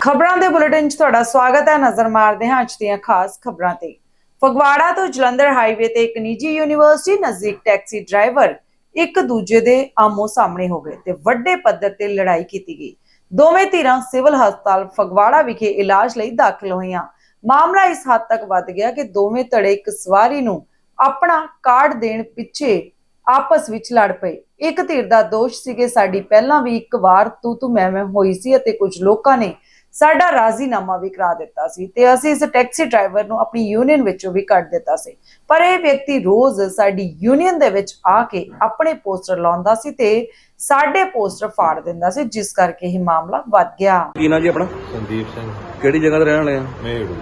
ਖਬਰਾਂ ਦੇ ਬੁਲੇਟਿਨ 'ਚ ਤੁਹਾਡਾ ਸਵਾਗਤ ਹੈ। ਨਜ਼ਰ ਮਾਰਦੇ ਹਾਂ ਅੱਜ ਦੀਆਂ ਖਾਸ ਖਬਰਾਂ ਤੇ। ਫਗਵਾੜਾ ਤੋਂ ਜਲੰਧਰ ਹਾਈਵੇ ਤੇ ਇੱਕ ਨਿੱਜੀ ਯੂਨੀਵਰਸਿਟੀ ਨਜ਼ਦੀਕ ਟੈਕਸੀ ਡਰਾਈਵਰ ਇੱਕ ਦੂਜੇ ਦੇ ਆਮੋ ਸਾਹਮਣੇ ਹੋ ਗਏ ਤੇ ਵੱਡੇ ਪੱਧਰ ਤੇ ਲੜਾਈ ਕੀਤੀ ਗਈ। ਦੋਵੇਂ ਧਿਰਾਂ ਸਿਵਲ ਹਸਪਤਾਲ ਫਗਵਾੜਾ ਵਿਖੇ ਇਲਾਜ ਲਈ ਦਾਖਲ ਹੋਈਆਂ। ਮਾਮਲਾ ਇਸ ਹੱਦ ਤੱਕ ਵੱਧ ਗਿਆ ਕਿ ਦੋਵੇਂ ਧੜੇ ਇੱਕ ਸਵਾਰੀ ਨੂੰ ਆਪਣਾ ਕਾਰਡ ਦੇਣ ਪਿੱਛੇ ਆਪਸ ਵਿੱਚ ਲੜ ਪਏ। ਇੱਕ ਧਿਰ ਦਾ ਦੋਸ਼ ਸੀ ਕਿ ਸਾਡੀ ਪਹਿਲਾਂ ਵੀ ਇੱਕ ਵਾਰ ਤੂੰ ਤੂੰ ਮੈਂ ਮੈਂ ਹੋਈ ਸੀ ਅਤੇ ਕੁਝ ਲੋਕਾਂ ਨੇ ਸਾਡਾ ਰਾਜ਼ੀਨਾਮਾ ਵੀ ਕਰਾ ਦਿੱਤਾ ਸੀ ਤੇ ਅਸੀਂ ਇਸ ਟੈਕਸੀ ਡਰਾਈਵਰ ਨੂੰ ਆਪਣੀ ਯੂਨੀਅਨ ਵਿੱਚੋਂ ਵੀ ਕੱਢ ਦਿੱਤਾ ਸੀ। ਪਰ ਇਹ ਵਿਅਕਤੀ ਰੋਜ਼ ਸਾਡੀ ਯੂਨੀਅਨ ਦੇ ਵਿੱਚ ਆ ਕੇ ਆਪਣੇ ਪੋਸਟਰ ਲਾਉਂਦਾ ਸੀ ਤੇ ਸਾਡੇ ਪੋਸਟਰ ਫਾੜ ਦਿੰਦਾ ਸੀ ਜਿਸ ਕਰਕੇ ਇਹ ਮਾਮਲਾ ਵੱਧ ਗਿਆ। ਕੀ ਨਾਂ ਜੀ ਆਪਣਾ? ਸੰਦੀਪ ਸਿੰਘ। ਕਿਹੜੀ ਜਗ੍ਹਾ ਤੇ ਰਹਿਣ ਵਾਲੇ ਆ? ਮੇੜੂ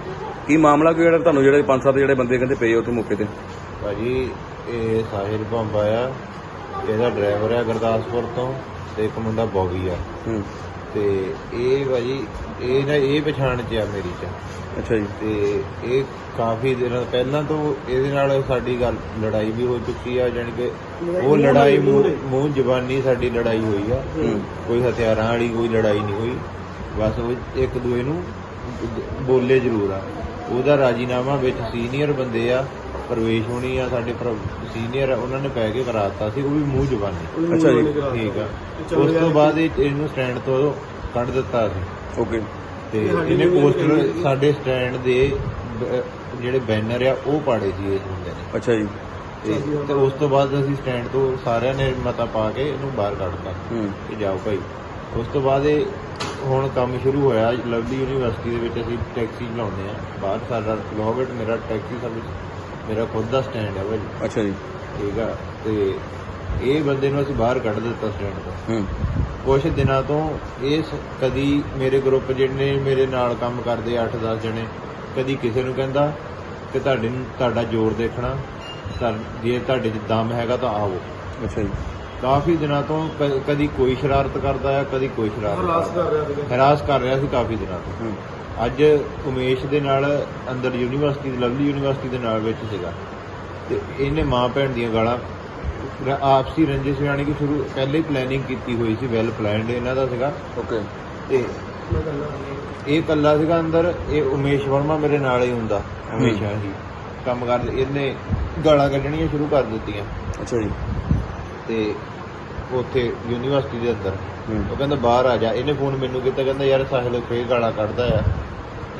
ਕੀ ਮਾਮਲਾ ਕੀ ਜਿਹੜਾ ਤੁਹਾਨੂੰ ਜਿਹੜੇ ਪੰਜ ਸੱਤ ਜਿਹੜੇ ਬੰਦੇ ਕਹਿੰਦੇ ਪਏ ਉੱਥੇ ਮੌਕੇ ਤੇ? ਭਾਜੀ ਇਹ ਸਾਹਿਲ ਭੰਬਾ ਆ। ਇਹਦਾ ਡਰਾਈਵਰ ਆ ਗੁਰਦਾਸਪੁਰ ਤੋਂ ਤੇ ਇੱਕ ਮੁੰਡਾ ਬੋਗੀ ਆ। ਹੂੰ। ਤੇ ਇਹ ਭਾਜੀ ਇਹ ਨਾ ਇਹ ਪਛਾਣ ਚ ਆ ਮੇਰੀ ਚ। ਅੱਛਾ ਜੀ। ਤੇ ਇਹ ਕਾਫੀ ਦਿਨ ਪਹਿਲਾਂ ਤੋਂ ਇਹਦੇ ਨਾਲ ਸਾਡੀ ਗੱਲ ਲੜਾਈ ਵੀ ਹੋ ਚੁੱਕੀ ਆ ਜਾਣੀ ਕਿ ਉਹ ਲੜਾਈ ਮੂੰਹ ਮੂੰਹ ਜ਼ਬਾਨੀ ਸਾਡੀ ਲੜਾਈ ਹੋਈ ਆ। ਕੋਈ ਹਥਿਆਰਾਂ ਵਾਲੀ ਕੋਈ ਲੜਾਈ ਨਹੀਂ ਹੋਈ। ਬਸ ਉਹ ਇੱਕ ਦੂਏ ਨੂੰ ਬੋਲੇ ਜ਼ਰੂਰ ਆ। ਉਹਦਾ ਰਾਜੀਨਾਮਾ ਵਿੱਚ ਸੀਨੀਅਰ ਬੰਦੇ ਆ ਪ੍ਰਵੇਸ਼ ਹੋਣੀ ਆ ਸਾਡੇ ਸੀਨੀਅਰ ਉਹਨਾਂ ਨੇ ਪੈ ਕੇ ਕਰਾਤਾ ਸੀ ਉਹ ਵੀ ਮੂੰਹ ਜ਼ਬਾਨੀ। ਅੱਛਾ ਜੀ। ਠੀਕ ਆ। ਉਸ ਤੋਂ ਬਾਅਦ ਇਹ- ਇਹਨੂੰ ਸਟੈਂਡ ਤੋਂ ਕੱਢ ਦਿੱਤਾ ਸੀ। ਓਕੇ। ਤੇ ਇਹਨੇ ਪੋਸਟਰ ਸਾਡੇ ਸਟੈਂਡ ਦੇ ਜਿਹੜੇ ਬੈਨਰ ਆ ਉਹ ਪਾੜੇ ਸੀ ਇਸ ਬੰਦੇ ਨੇ। ਅੱਛਾ ਜੀ। ਤੇ ਉਸ ਤੋਂ ਬਾਅਦ ਅਸੀਂ ਸਟੈਂਡ ਤੋਂ ਸਾਰਿਆਂ ਨੇ ਮਤਾ ਪਾ ਕੇ ਇਹਨੂੰ ਬਾਹਰ ਕੱਢਤਾ। ਹੂੰ। ਕਿ ਜਾਓ ਭਾਈ। ਉਸ ਤੋਂ ਬਾਅਦ ਇਹ ਹੁਣ ਕੰਮ ਸ਼ੁਰੂ ਹੋਇਆ ਲਵਲੀ ਯੂਨੀਵਰਸਿਟੀ ਦੇ ਵਿੱਚ ਅਸੀਂ ਟੈਕਸੀ ਚਲਾਉਂਦੇ ਆ ਬਾਹਰ ਸਾਡਾ ਲੋਗਟ ਮੇਰਾ ਟੈਕਸੀ ਸਰਵਿਸ ਮੇਰਾ ਖੁਦ ਦਾ ਸਟੈਂਡ ਹੈ ਭਾਈ ਅੱਛਾ ਜੀ। ਠੀਕ ਆ ਤੇ ਇਹ ਬੰਦੇ ਨੂੰ ਅਸੀਂ ਬਾਹਰ ਕੱਢ ਦਿੱਤਾ ਸਟੈਂਡ ਤੋਂ। ਹੂੰ। ਕੁਝ ਦਿਨਾਂ ਤੋਂ ਇਹ ਕਦੀ ਮੇਰੇ ਗਰੁੱਪ ਜਿਹੜੇ ਮੇਰੇ ਨਾਲ ਕੰਮ ਕਰਦੇ 8-10 ਜਣੇ ਕਦੀ ਕਿਸੇ ਨੂੰ ਕਹਿੰਦਾ ਕਿ ਤੁਹਾਡੇ ਨੂੰ ਤੁਹਾਡਾ ਜ਼ੋਰ ਦੇਖਣਾ ਜੇ ਤੁਹਾਡੇ 'ਚ ਦਮ ਹੈਗਾ ਤਾਂ ਆਓ। ਅੱਛਾ ਜੀ। ਕਾਫੀ ਦਿਨਾਂ ਤੋਂ ਕ- ਕਦੀ ਕੋਈ ਸ਼ਰਾਰਤ ਕਰਦਾ ਆ ਕਦੀ ਕੋਈ ਸ਼ਰਾਰਤ ਕਰਦਾ। ਹਰਾਸ ਕਰ ਰਿਹਾ ਸੀ ਕਾਫੀ ਦਿਨਾਂ ਤੋਂ। ਅੱਜ ਉਮੇਸ਼ ਦੇ ਨਾਲ ਅੰਦਰ ਯੂਨੀਵਰਸਿਟੀ ਲਵਲੀ ਯੂਨੀਵਰਸਿਟੀ ਦੇ ਨਾਲ ਵਿੱਚ ਸੀਗਾ। ਤੇ ਇਹਨੇ ਮਾਂ ਭੈਣ ਦੀਆਂ ਗਾਲਾਂ ਰ- ਆਪਸੀ ਰੰਜਿਸ਼ ਯਾਨੀ ਕਿ ਸ਼ੁਰੂ ਪਹਿਲੇ ਹੀ ਪਲੈਨਿੰਗ ਕੀਤੀ ਹੋਈ ਸੀ ਵੈਲ ਪਲਾਨਡ ਇਹਨਾਂ ਦਾ ਸੀਗਾ। ਓਕੇ। ਤੇ ਇਹ ਕੱਲਾ ਸੀਗਾ ਅੰਦਰ ਇਹ ਉਮੇਸ਼ ਵਰਮਾ ਮੇਰੇ ਨਾਲ ਹੀ ਹੁੰਦਾ ਹਮੇਸ਼ਾ ਹੀ। ਕੰਮ ਕਰਦੇ ਇਹਨੇ ਗਾਲਾਂ ਕੱਢਣੀਆਂ ਸ਼ੁਰੂ ਕਰ ਦਿੱਤੀਆਂ। ਅੱਛਾ ਜੀ। ਤੇ ਉੱਥੇ ਯੂਨੀਵਰਸਿਟੀ ਦੇ ਅੰਦਰ। ਉਹ ਕਹਿੰਦਾ ਬਾਹਰ ਆ ਜਾ। ਇਹਨੇ ਫੋਨ ਮੈਨੂੰ ਕੀਤਾ ਕਹਿੰਦਾ ਯਾਰ ਸਾਹਿਲ ਫੇਰ ਗਾਲਾਂ ਕੱਢਦਾ ਆ।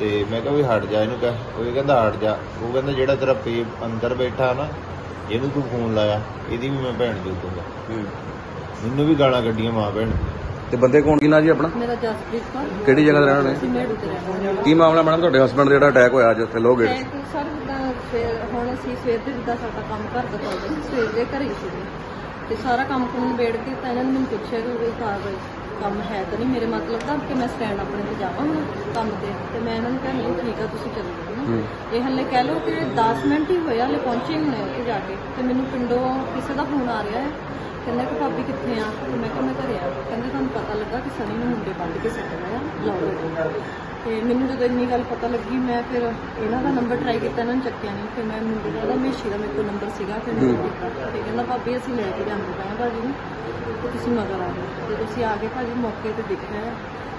ਤੇ ਮੈਂ ਕਿਹਾ ਵੀ ਹਟ ਜਾ ਇਹਨੂੰ ਕਹਿ। ਉਹ ਕਹਿੰਦਾ ਹਟ ਜਾ। ਉਹ ਕਹਿੰਦਾ ਜਿਹੜਾ ਤੇਰਾ ਪੇ ਅੰਦਰ ਬੈਠਾ ਨਾ ਇਹਨੂੰ ਤੂੰ ਫੋਨ ਲਾਇਆ। ਇਹਦੀ ਵੀ ਮੈਂ ਭੈਣ ਦੇ ਦੂੰਗਾ ਹੂੰ। ਮੈਨੂੰ ਵੀ ਗਾਲਾਂ ਕੱਢੀਆਂ ਮਾਂ ਭੈਣ। ਤੇ ਬੰਦੇ ਕੌਣ ਕੀ ਨਾਂ ਜੀ ਆਪਣਾ? ਮੇਰਾ ਜਸਪ੍ਰੀਤ ਕੌਰ। ਕਿਹੜੀ ਜਗ੍ਹਾ ਤੇ ਰਹਿਣ ਹਾਂ। ਕੀ ਮਾਮਲਾ ਮੈਡਮ? ਤੁਹਾਡੇ ਹਸਬੰਡ ਦਾ ਜਿਹੜਾ ਅਟੈਕ ਹੋਇਆ ਅੱਜ ਉੱਥੇ ਤਾਂ ਸਰ ਜਿੱਦਾਂ ਹੁਣ ਅਸੀਂ ਸਵੇਰ ਦੇ ਜਿੱਦਾਂ ਸਾਡਾ ਕੰਮ ਘਰ ਦਾ ਚੱਲਦਾ ਸੀ ਸਵੇਰ ਦੇ ਘਰੇ ਸੀ ਤੇ ਸਾਰਾ ਕੰਮ ਕੁਮ ਨਿਬੇੜ ਕੇ ਤਾਂ ਇਹਨਾਂ ਨੇ ਮੈਨੂੰ ਪੁੱਛਿਆ ਕਿ ਕੋਈ ਕਾਰਵਾਈ ਕੰਮ ਹੈ ਤਾਂ ਨਹੀਂ ਮੇਰੇ ਮਤਲਬ ਦਾ ਕਿ ਮੈਂ ਸਟੈਂਡ ਆਪਣੇ ਤੇ ਜਾਵਾਂ ਹੁਣ ਕੰਮ ਤੇ। ਤੇ ਮੈਂ ਇਹਨਾਂ ਨੂੰ ਕਿਹਾ ਨਹੀਂ ਠੀਕ ਆ ਤੁਸੀਂ ਚੱਲੋ ਜਾਓ ਨਾ। ਹੂੰ। ਇਹ ਹੱਲੇ ਕਹਿ ਲਓ ਕਿ 10 ਮਿੰਟ ਹੀ ਹੋਇਆ ਹਲੇ ਪਹੁੰਚੇ ਹੀ ਹੋਣੇ ਉੱਥੇ ਜਾ ਕੇ। ਤੇ ਮੈਨੂੰ ਪਿੰਡੋਂ ਕਿਸੇ ਦਾ ਫੋਨ ਆ ਰਿਹਾ ਹੈ। ਕਹਿੰਦਾ ਕਿ ਭਾਬੀ ਕਿੱਥੇ ਆ? ਤੇ ਮੈਂ ਕਿਹਾ ਮੈਂ ਘਰੇ ਆ। ਕਹਿੰਦੇ ਤੁਹਾਨੂੰ ਪਤਾ ਲੱਗਾ ਕਿ ਸਨੀ ਨੂੰ ਮੁੰਡੇ ਬੰਦ ਕੇ ਸੱਟਣਾ ਆ ਲਾਉ ਤੇ ਮੈਨੂੰ ਜਦੋਂ ਇੰਨੀ ਗੱਲ ਪਤਾ ਲੱਗੀ ਮੈਂ ਫਿਰ ਇਹਨਾਂ ਦਾ ਨੰਬਰ ਟਰਾਈ ਕੀਤਾ ਇਹਨਾਂ ਨੇ ਚੱਕਿਆ ਨਹੀਂ ਫਿਰ ਮੈਂ ਮੁੰਡੇ ਦਾ ਮੇਸ਼ੀ ਦਾ ਮੇਰੇ ਕੋਲ ਨੰਬਰ ਸੀਗਾ ਫਿਰ ਮੈਂ ਕੀਤਾ। ਤੇ ਕਹਿੰਦਾ ਭਾਬੀ ਅਸੀਂ ਲੈ ਕੇ ਜਾਂਦੇ ਪਏ ਆ ਭਾਜੀ ਨੂੰ ਤੇ ਤੁਸੀਂ ਮਗਰ ਆ ਗਏ ਤੇ ਤੁਸੀਂ ਆ ਗਏ ਭਾਜੀ ਮੌਕੇ ਤੇ ਦੇਖਿਆ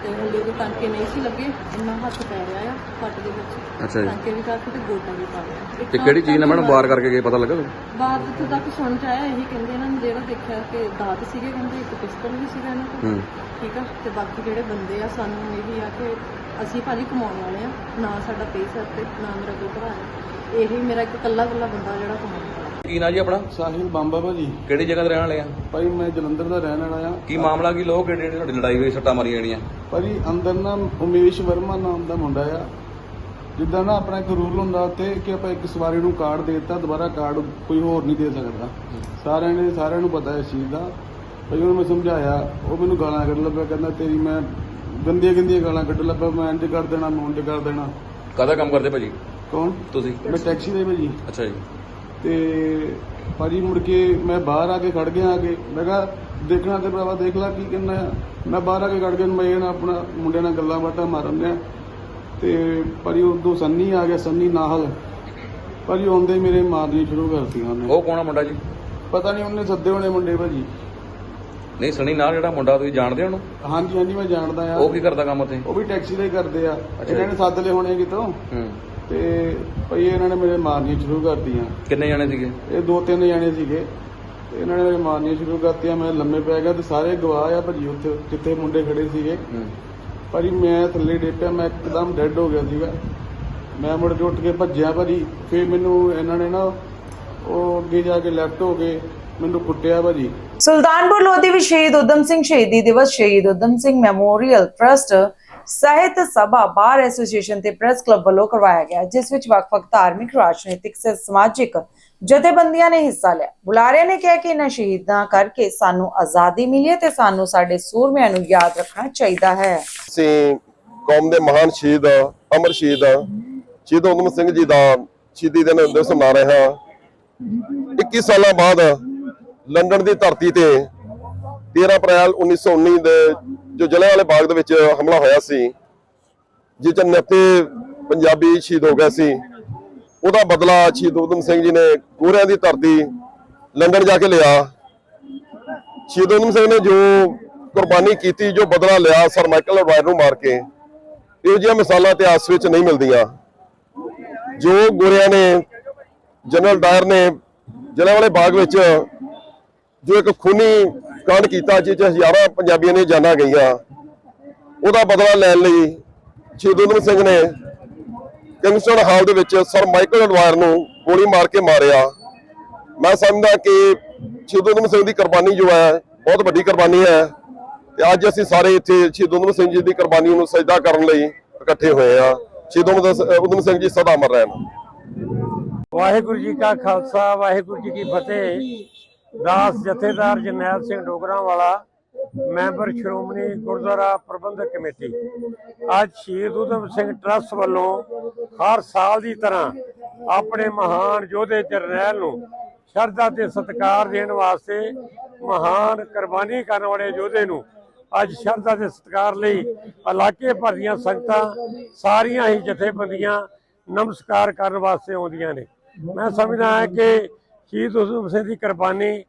ਤੇ ਹਲੇ ਉਹ ਟਾਂਕੇ ਨਹੀਂ ਸੀ ਲੱਗੇ ਇੰਨਾ ਹੱਥ ਪੈ ਰਿਹਾ ਆ ਫੱਟ ਦੇ ਵਿੱਚ। ਅੱਛਾ ਜੀ। ਟਾਂਕੇ ਵੀ ਕਾਫੀ ਤੇ ਗੋਟਾ ਵੀ ਪਾ ਰਿਹਾ ਤੇ ਕਿਹੜੀ ਚੀਜ਼ ਨਾਲ ਮੈਡਮ ਵਾਰ ਕਰਕੇ ਗਏ ਪਤਾ ਲੱਗਾ ਤੁਹਾਨੂੰ? ਬਾਤ ਇੱਥੋਂ ਤੱਕ ਸੁਣ ਚ ਆਇਆ ਇਹੀ ਕਹਿੰਦੇ ਇਹਨਾਂ ਨੇ ਜਿਹੜਾ ਦੇਖਿਆ ਕਿ ਦਾਤ ਸੀਗੇ ਕਹਿੰਦੇ ਇੱਕ ਪਿਸਤਲ ਵੀ ਸੀਗਾ ਇਹਨਾਂ ਕੋਲ। ਹੂੰ। ਠੀਕ ਆ ਤੇ ਬਾਕੀ ਜਿਹੜੇ ਬੰਦੇ ਆ ਸਾਨੂੰ ਇਹ ਵੀ ਆ ਕਿ ਅਸੀਂ ਭਾਜੀ ਕਮਾਉਣ ਵਾਲੇ ਆ ਨਾ ਸਾਡਾ ਪੇਸਰ ਤੇ ਨਾ ਮੇਰਾ ਕੋਈ ਭਰਾ ਹੈ। ਇਹੀ ਮੇਰਾ ਇੱਕ ਕੱਲਾ ਕੱਲਾ ਬੰਦਾ ਜਿਹੜਾ ਕਮਾਉਣ ਵਾਲਾ ਕੀ ਨਾਂ ਜੀ ਆਪਣਾ? ਸਾਹਿਲ ਬੰਬਾ ਭਾਜੀ। ਕਿਹੜੀ ਜਗ੍ਹਾ ਤੇ ਰਹਿਣ ਵਾਲੇ ਆ? ਭਾਈ ਮੈਂ ਜਲੰਧਰ ਦਾ ਰਹਿਣ ਵਾਲਾ ਆ ਕੀ ਮਾਮਲਾ ਕੀ ਲੋਕ ਕਿਹੜੇ ਤੁਹਾਡੀ ਲੜਾਈ ਹੋਈ ਸੱਟਾਂ ਮਾਰੀਆਂ ਜਿਹੜੀਆਂ ਭਾਜੀ ਅੰਦਰ ਨਾ ਉਮੇਸ਼ ਵਰਮਾ ਨਾਮ ਦਾ ਮੁੰਡਾ ਆ। ਜਿੱਦਾਂ ਨਾ ਆਪਣਾ ਇੱਕ ਰੂਲ ਹੁੰਦਾ ਉੱਥੇ ਕਿ ਆਪਾਂ ਇੱਕ ਸਵਾਰੀ ਨੂੰ ਕਾਰਡ ਦੇ ਦਿੱਤਾ ਦੁਬਾਰਾ ਕਾਰਡ ਕੋਈ ਹੋਰ ਨਹੀਂ ਦੇ ਸਕਦਾ। ਸਾਰਿਆਂ ਨੇ ਸਾਰਿਆਂ ਨੂੰ ਪਤਾ ਇਸ ਚੀਜ਼ ਦਾ। ਭਾਈ ਉਹਨੂੰ ਮੈਂ ਸਮਝਾਇਆ ਉਹ ਮੈਨੂੰ ਗਾਲਾਂ ਕੱਢ ਲੱਗਾ ਕਹਿੰਦਾ ਤੇਰੀ ਮੈਂ ਗੰਦੀਆਂ ਗੰਦੀਆਂ ਗਾਲਾਂ ਕੱਢ ਲੱਗਾ ਮੈਂ ਇੰਜ ਕਰ ਦੇਣਾ ਮੈਂ ਉਂਝ ਕਰ ਦੇਣਾ। ਕਾਹਦਾ ਕੰਮ ਕਰਦੇ ਭਾਜੀ? ਕੌਣ? ਤੁਸੀਂ? ਮੈਂ ਟੈਕਸੀ ਦੇ ਭਾਜੀ। ਅੱਛਾ ਜੀ। ਤੇ ਭਾਜੀ ਮੁੜ ਕੇ ਮੈਂ ਬਾਹਰ ਆ ਕੇ ਖੜ ਗਿਆ ਆ ਕੇ ਮੈਂ ਕਿਹਾ ਦੇਖਣਾ ਤੇ ਭਰਾਵਾ ਦੇਖ ਲੈ ਕੀ ਕਰਨਾ ਆ। ਮੈਂ ਬਾਹਰ ਆ ਕੇ ਖੜ ਗਿਆ ਮੈਂ ਇਹਨਾਂ ਆਪਣਾ ਮੁੰਡਿਆਂ ਨਾਲ ਗੱਲਾਂ ਬਾਤਾਂ ਮਾਰਨ ਡਿਆ। ਤੇ ਭਾਜੀ ਉਦੋਂ ਸੰਨੀ ਆ ਗਿਆ ਸੰਨੀ ਨਾਹਲ। ਭਾਜੀ ਆਉਂਦੇ ਮੇਰੇ ਮਾਰਨੀ ਸ਼ੁਰੂ ਕਰਤੀਆਂ ਉਹਨੇ। ਉਹ ਕੌਣ ਮੁੰਡਾ ਜੀ? ਪਤਾ ਨਹੀਂ ਉਹਨੇ ਸੱਦੇ ਹੋਣੇ ਮੁੰਡੇ ਭਾਜੀ। ਨਹੀਂ ਸਣੀ ਨਾਲ ਜਿਹੜਾ ਮੁੰਡਾ ਤੁਸੀਂ ਜਾਣਦੇ ਹੋ ਉਹਨੂੰ? ਹਾਂਜੀ ਹਾਂਜੀ ਮੈਂ ਜਾਣਦਾ ਆ। ਉਹ ਕੀ ਕਰਦਾ ਕੰਮ ਉੱਥੇ? ਉਹ ਵੀ ਟੈਕਸੀ ਦਾ ਹੀ ਕਰਦੇ ਆ। ਇਹਨਾਂ। ਨੇ ਸੱਦ ਲਏ ਹੋਣੇ ਕਿਤੋਂ? ਹੂੰ। ਤੇ ਭਈ ਇਹਨਾਂ ਨੇ ਮੇਰੇ ਮਾਰਨੀਆਂ ਸ਼ੁਰੂ ਕਰਤੀਆਂ। ਕਿੰਨੇ ਜਣੇ ਸੀਗੇ? ਇਹ ਦੋ ਤਿੰਨ ਜਾਣੇ ਸੀਗੇ। ਤੇ ਇਹਨਾਂ ਨੇ ਮੇਰੇ ਮਾਰਨੀਆਂ ਸ਼ੁਰੂ ਕਰਤੀਆਂ। ਮੈਂ ਲੰਮੇ ਪੈ ਗਿਆ ਤੇ ਸਾਰੇ ਗਵਾਹ ਆ ਭਾਜੀ ਉੱਥੇ ਜਿੱਥੇ ਮੁੰਡੇ ਖੜੇ ਸੀਗੇ। ਹੂੰ। ਭਾਜੀ ਮੈਂ ਥੱਲੇ ਡੇਪਿਆ ਮੈਂ ਇੱਕਦਮ ਡੈੱਡ ਹੋ ਗਿਆ ਸੀਗਾ। ਮੈਂ ਮੁੜ ਕੇ ਉੱਠ ਕੇ ਭੱਜਿਆ ਭਾਜੀ। ਫਿਰ ਮੈਨੂੰ ਇਹਨਾਂ ਨੇ ਨਾ ਉਹ ਅੱਗੇ ਜਾ ਕੇ ਲੈਫਟ ਹੋ ਕੇ ਮੈਨੂੰ ਕੁੱਟਿਆ ਭਾਜੀ। ਸੁਲਤਾਨਪੁਰ ਲੋਧੀ ਵਿੱਚ ਸ਼ਹੀਦ ਉਦਮ ਸਿੰਘ ਸ਼ਹੀਦੀ ਦਿਵਸ ਸ਼ਹੀਦ ਉਦਮ ਸਿੰਘ ਮੈਮੋਰੀਅਲ ਟਰਸਟ ਸਾਹਿਤ ਸਭਾ ਬਾਰ ਐਸੋਸੀਏਸ਼ਨ ਤੇ ਪ੍ਰੈਸ ਕਲੱਬ ਵੱਲੋਂ ਕਰਵਾਇਆ ਗਿਆ ਜਿਸ ਵਿੱਚ ਵੱਖ-ਵੱਖ ਧਾਰਮਿਕ ਰਾਜਨੀਤਿਕ ਤੇ ਸਮਾਜਿਕ ਜਥੇਬੰਦੀਆਂ ਨੇ ਹਿੱਸਾ ਲਿਆ। ਬੁਲਾਰਿਆਂ ਨੇ ਕਿਹਾ ਕਿ ਇਹਨਾਂ ਸ਼ਹੀਦਾਂ ਕਰਕੇ ਸਾਨੂੰ ਆਜ਼ਾਦੀ ਮਿਲੀ ਹੈ ਤੇ ਸਾਨੂੰ ਸਾਡੇ ਸੂਰਮਿਆਂ ਨੂੰ ਯਾਦ ਰੱਖਣਾ ਚਾਹੀਦਾ ਹੈ। ਅਸੀਂ ਕੌਮ ਦੇ ਮਹਾਨ ਸ਼ਹੀਦ ਅਮਰ ਸ਼ਹੀਦ ਸ਼ਹੀਦ ਊਧਮ ਸਿੰਘ ਜੀ ਦਾ ਸ਼ਹੀਦੀ ਦਿਨ ਦਿਵਸ ਮਨਾ ਰਹੇ ਹਾਂ। 21 ਸਾਲਾਂ ਬਾਅਦ ਲੰਡਨ ਦੀ ਧਰਤੀ ਤੇ 13 ਅਪ੍ਰੈਲ 1919 ਦੇ ਜੋ ਜਲਿਆਂਵਾਲੇ ਬਾਗ ਦੇ ਵਿੱਚ ਹਮਲਾ ਹੋਇਆ ਸੀ, ਜਿਸ ਚ 90 ਪੰਜਾਬੀ ਸ਼ਹੀਦ ਹੋ ਗਏ ਸੀ। ਉਹਦਾ ਬਦਲਾ ਸ਼ਹੀਦ ਊਧਮ ਸਿੰਘ ਜੀ ਨੇ ਗੋਰਿਆਂ ਦੀ ਧਰਤੀ ਲੰਡਨ ਜਾ ਕੇ ਲਿਆ। ਸ਼ਹੀਦ ਊਧਮ ਸਿੰਘ ਨੇ ਜੋ ਕੁਰਬਾਨੀ ਕੀਤੀ, ਜੋ ਬਦਲਾ ਲਿਆ ਸਰ ਮਾਈਕਲ ਅਡਵਾਇਰ ਨੂੰ ਮਾਰ ਕੇ, ਇਹੋ ਜਿਹੀਆਂ ਮਿਸਾਲਾਂ ਇਤਿਹਾਸ ਵਿੱਚ ਨਹੀਂ ਮਿਲਦੀਆਂ। ਜੋ ਗੋਰਿਆਂ ਨੇ, ਜਨਰਲ ਡਾਇਰ ਨੇ ਜਲਿਆਂਵਾਲੇ ਬਾਗ ਵਿੱਚ ਜੋ ਇੱਕ ਖੂਨੀ ਕਾਂਡ ਕੀਤਾ ਜਿਸ 'ਚ ਹਜ਼ਾਰਾਂ ਪੰਜਾਬੀਆਂ ਦੀਆਂ ਜਾਨਾਂ ਗਈਆਂ, ਉਹਦਾ ਬਦਲਾ ਲੈਣ ਲਈ ਸ਼ਹੀਦ ਊਧਮ ਸਿੰਘ ਨੇ ਕਿੰਗਸਟਨ ਹਾਲ ਦੇ ਵਿੱਚ ਸਰ ਮਾਈਕਲ ਅਡਵਾਇਰ ਨੂੰ ਗੋਲੀ ਮਾਰ ਕੇ ਮਾਰਿਆ। ਮੈਂ ਸਮਝਦਾ ਕਿ ਸ਼ਹੀਦ ਊਧਮ ਸਿੰਘ ਦੀ ਕੁਰਬਾਨੀ ਜੋ ਹੈ, ਬਹੁਤ ਵੱਡੀ ਕੁਰਬਾਨੀ ਹੈ ਤੇ ਅੱਜ ਅਸੀਂ ਸਾਰੇ ਇੱਥੇ ਸ਼ਹੀਦ ਊਧਮ ਸਿੰਘ ਜੀ ਦੀ ਕੁਰਬਾਨੀ ਨੂੰ ਸਜਦਾ ਕਰਨ ਲਈ ਇਕੱਠੇ ਹੋਏ ਆ ਸ਼ਹੀਦ ਊਧਮ ਸਿੰਘ ਜੀ, ਸਦਾ ਅਮਰ ਰਹਿਣ। ਵਾਹਿਗੁਰੂ ਜੀ ਕਾ ਖਾਲਸਾ, ਵਾਹਿਗੁਰੂ ਜੀ ਕੀ ਫਤਿਹ। ਦਾਸ ਜਥੇਦਾਰ ਜਰਨੈਲ ਸਿੰਘ ਡੋਗਰਾ ਵਾਲਾ ਮੈਂਬਰ ਸ਼੍ਰੋਮਣੀ ਗੁਰਦੁਆਰਾ ਪ੍ਰਬੰਧਕ ਕਮੇਟੀ। ਅੱਜ ਸ਼ਹੀਦ ਊਧਮ ਸਿੰਘ ਟਰੱਸਟ ਵੱਲੋਂ ਹਰ ਸਾਲ ਦੀ ਤਰ੍ਹਾਂ ਆਪਣੇ ਮਹਾਨ ਯੋਧੇ ਜਰਨੈਲ ਨੂੰ ਸ਼ਰਧਾ ਤੇ ਸਤਿਕਾਰ ਦੇਣ ਵਾਸਤੇ ਮਹਾਨ ਕੁਰਬਾਨੀ ਕਰਨ ਵਾਲੇ ਯੋਧੇ ਨੂੰ ਅੱਜ ਸ਼ਰਧਾ ਦੇ ਸਤਿਕਾਰ ਲਈ ਇਲਾਕੇ ਭਰ ਦੀਆਂ ਸੰਗਤਾਂ ਸਾਰੀਆਂ ਹੀ ਜਥੇਬੰਦੀਆਂ ਨਮਸਕਾਰ ਕਰਨ ਵਾਸਤੇ ਆਉਂਦੀਆਂ ਨੇ। ਮੈਂ ਸਮਝਦਾ ਹਾਂ ਕਿ ਸ਼ਹੀਦ ਉਦਮ ਸਿੰਘ ਦੀ ਕੁਰਬਾਨੀ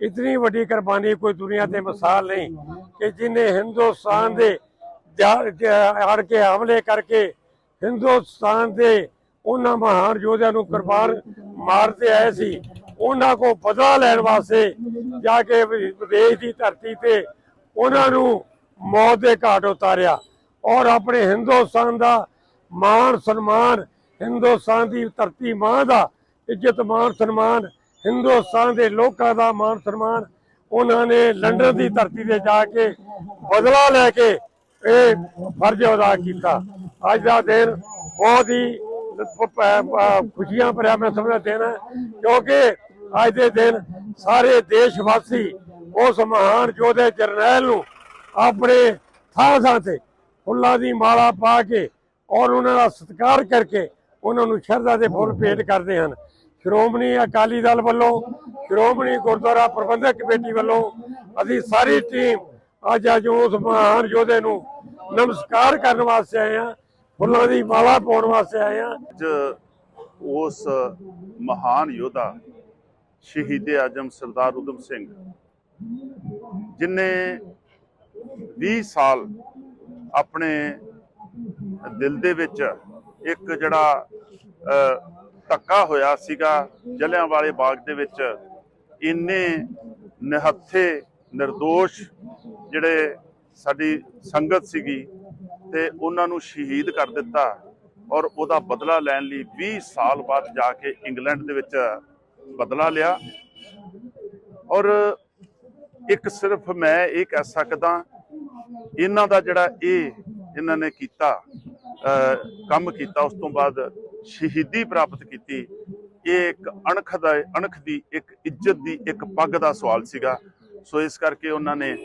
ਇਤਨੀ ਵੱਡੀ ਕੁਰਬਾਨੀ ਕੋਈ ਦੁਨੀਆ ਤੇ ਮਿਸਾਲ ਨਹੀਂ ਕਿ ਜਿਨੇ ਹਿੰਦੁਸਤਾਨ ਦੇ ਦਿਆ- ਕੇ ਹਮਲੇ ਕਰਕੇ ਹਿੰਦੁਸਤਾਨ ਦੇ ਉਹਨਾਂ ਮਹਾਨ ਯੋਧਿਆਂ ਨੂੰ ਕੁਰਬਾਨ ਮਾਰਦੇ ਆਏ ਸੀ ਉਹਨਾਂ ਕੋ ਬਦਲਾ ਲੈਣ ਵਾਸਤੇ ਜਾ ਕੇ ਵਿਦੇਸ਼ ਦੀ ਧਰਤੀ ਤੇ ਉਹਨਾਂ ਨੂੰ ਮੌਤ ਦੇ ਘਾਟ ਉਤਾਰਿਆ ਔਰ ਆਪਣੇ ਹਿੰਦੁਸਤਾਨ ਦਾ ਮਾਣ ਸਨਮਾਨ ਹਿੰਦੁਸਤਾਨ ਦੀ ਧਰਤੀ ਮਾਂ ਦਾ ਇੱਜ਼ਤ ਮਾਣ ਸਨਮਾਨ ਹਿੰਦੁਸਤਾਨ ਦੇ ਲੋਕਾਂ ਦਾ ਮਾਨ ਸਨਮਾਨ ਉਹਨਾਂ ਨੇ ਲੰਡਨ ਦੀ ਧਰਤੀ ਤੇ ਜਾ ਕੇ ਬਦਲਾ ਲੈ ਕੇ ਇਹ ਫਰਜ਼ ਅਦਾ ਕੀਤਾ। ਅੱਜ ਦਾ ਦਿਨ ਬਹੁਤ ਹੀ ਖੁਸ਼ੀਆਂ ਭਰਿਆ ਮੈਂ ਸਮਝਦਾ ਦਿਨ ਹੈ, ਕਿਉਂਕਿ ਅੱਜ ਦੇ ਦਿਨ ਸਾਰੇ ਦੇਸ਼ ਵਾਸੀ ਉਸ ਮਹਾਨ ਯੋਧੇ ਜਰਨੈਲ ਨੂੰ ਆਪਣੇ ਥਾਂ ਥਾਂ ਤੇ ਫੁੱਲਾਂ ਦੀ ਮਾਲਾ ਪਾ ਕੇ ਔਰ ਉਹਨਾਂ ਦਾ ਸਤਿਕਾਰ ਕਰਕੇ ਉਹਨਾਂ ਨੂੰ ਸ਼ਰਧਾ ਦੇ ਫੁੱਲ ਭੇਟ ਕਰਦੇ ਹਨ। ਸ਼੍ਰੋਮਣੀ ਅਕਾਲੀ ਦਲ ਵੱਲੋਂ ਸ਼੍ਰੋਮਣੀ ਗੁਰਦੁਆਰਾ ਪ੍ਰਬੰਧਕ ਕਮੇਟੀ ਵੱਲੋਂ ਅਸੀਂ ਸਾਰੀ ਟੀਮ ਅੱਜ ਅੱਜ ਉਸ ਮਹਾਨ ਯੋਧੇ ਨੂੰ ਨਮਸਕਾਰ ਕਰਨ ਵਾਸਤੇ ਆਏ ਹਾਂ ਫੁੱਲਾਂ ਦੀ ਮਾਲਾ ਪਾਉਣ ਵਾਸਤੇ ਆਏ ਹਾਂ। ਅੱਜ ਉਸ ਮਹਾਨ ਯੋਧਾ ਸ਼ਹੀਦ ਆਜਮ ਸਰਦਾਰ ਉਦਮ ਸਿੰਘ ਜਿਨੇ 20 ਸਾਲ ਆਪਣੇ ਦਿਲ ਦੇ ਵਿੱਚ ਇੱਕ ਜਿਹੜਾ ਅਹ, ਧੱਕਾ ਹੋਇਆ ਸੀਗਾ ਜਲਿਆਂਵਾਲੇ ਬਾਗ ਦੇ ਵਿੱਚ। ਇੰਨੇ ਨਿਹੱਥੇ નિર્ਦੋਸ਼ ਜਿਹੜੇ ਸਾਡੀ ਸੰਗਤ ਸੀਗੀ ਤੇ ਉਹਨਾਂ ਨੂੰ ਸ਼ਹੀਦ ਕਰ ਦਿੱਤਾ ਔਰ ਉਹਦਾ ਬਦਲਾ ਲੈਣ ਲਈ 20 ਸਾਲ ਬਾਅਦ ਜਾ ਕੇ ਇੰਗਲੈਂਡ ਦੇ ਵਿੱਚ ਬਦਲਾ ਲਿਆ। ਔਰ ਇੱਕ ਸਿਰਫ ਮੈਂ ਇਹ ਕਹਿ ਸਕਦਾ, ਇਹਨਾਂ ਦਾ ਜਿਹੜਾ ਇਹ, ਇਹਨਾਂ ਨੇ ਕੀਤਾ ਕੰਮ ਕੀਤਾ ਉਸ ਤੋਂ ਬਾਅਦ ਸ਼ਹੀਦੀ ਪ੍ਰਾਪਤ ਕੀਤੀ। ਇਹ ਇੱਕ ਅਣਖ ਦਾ, ਅਣਖ ਦੀ ਇੱਕ ਇੱਜ਼ਤ ਦੀ ਇੱਕ ਪੱਗ ਦਾ ਸਵਾਲ ਸੀਗਾ। ਸੋ ਇਸ ਕਰਕੇ ਉਹਨਾਂ ਨੇ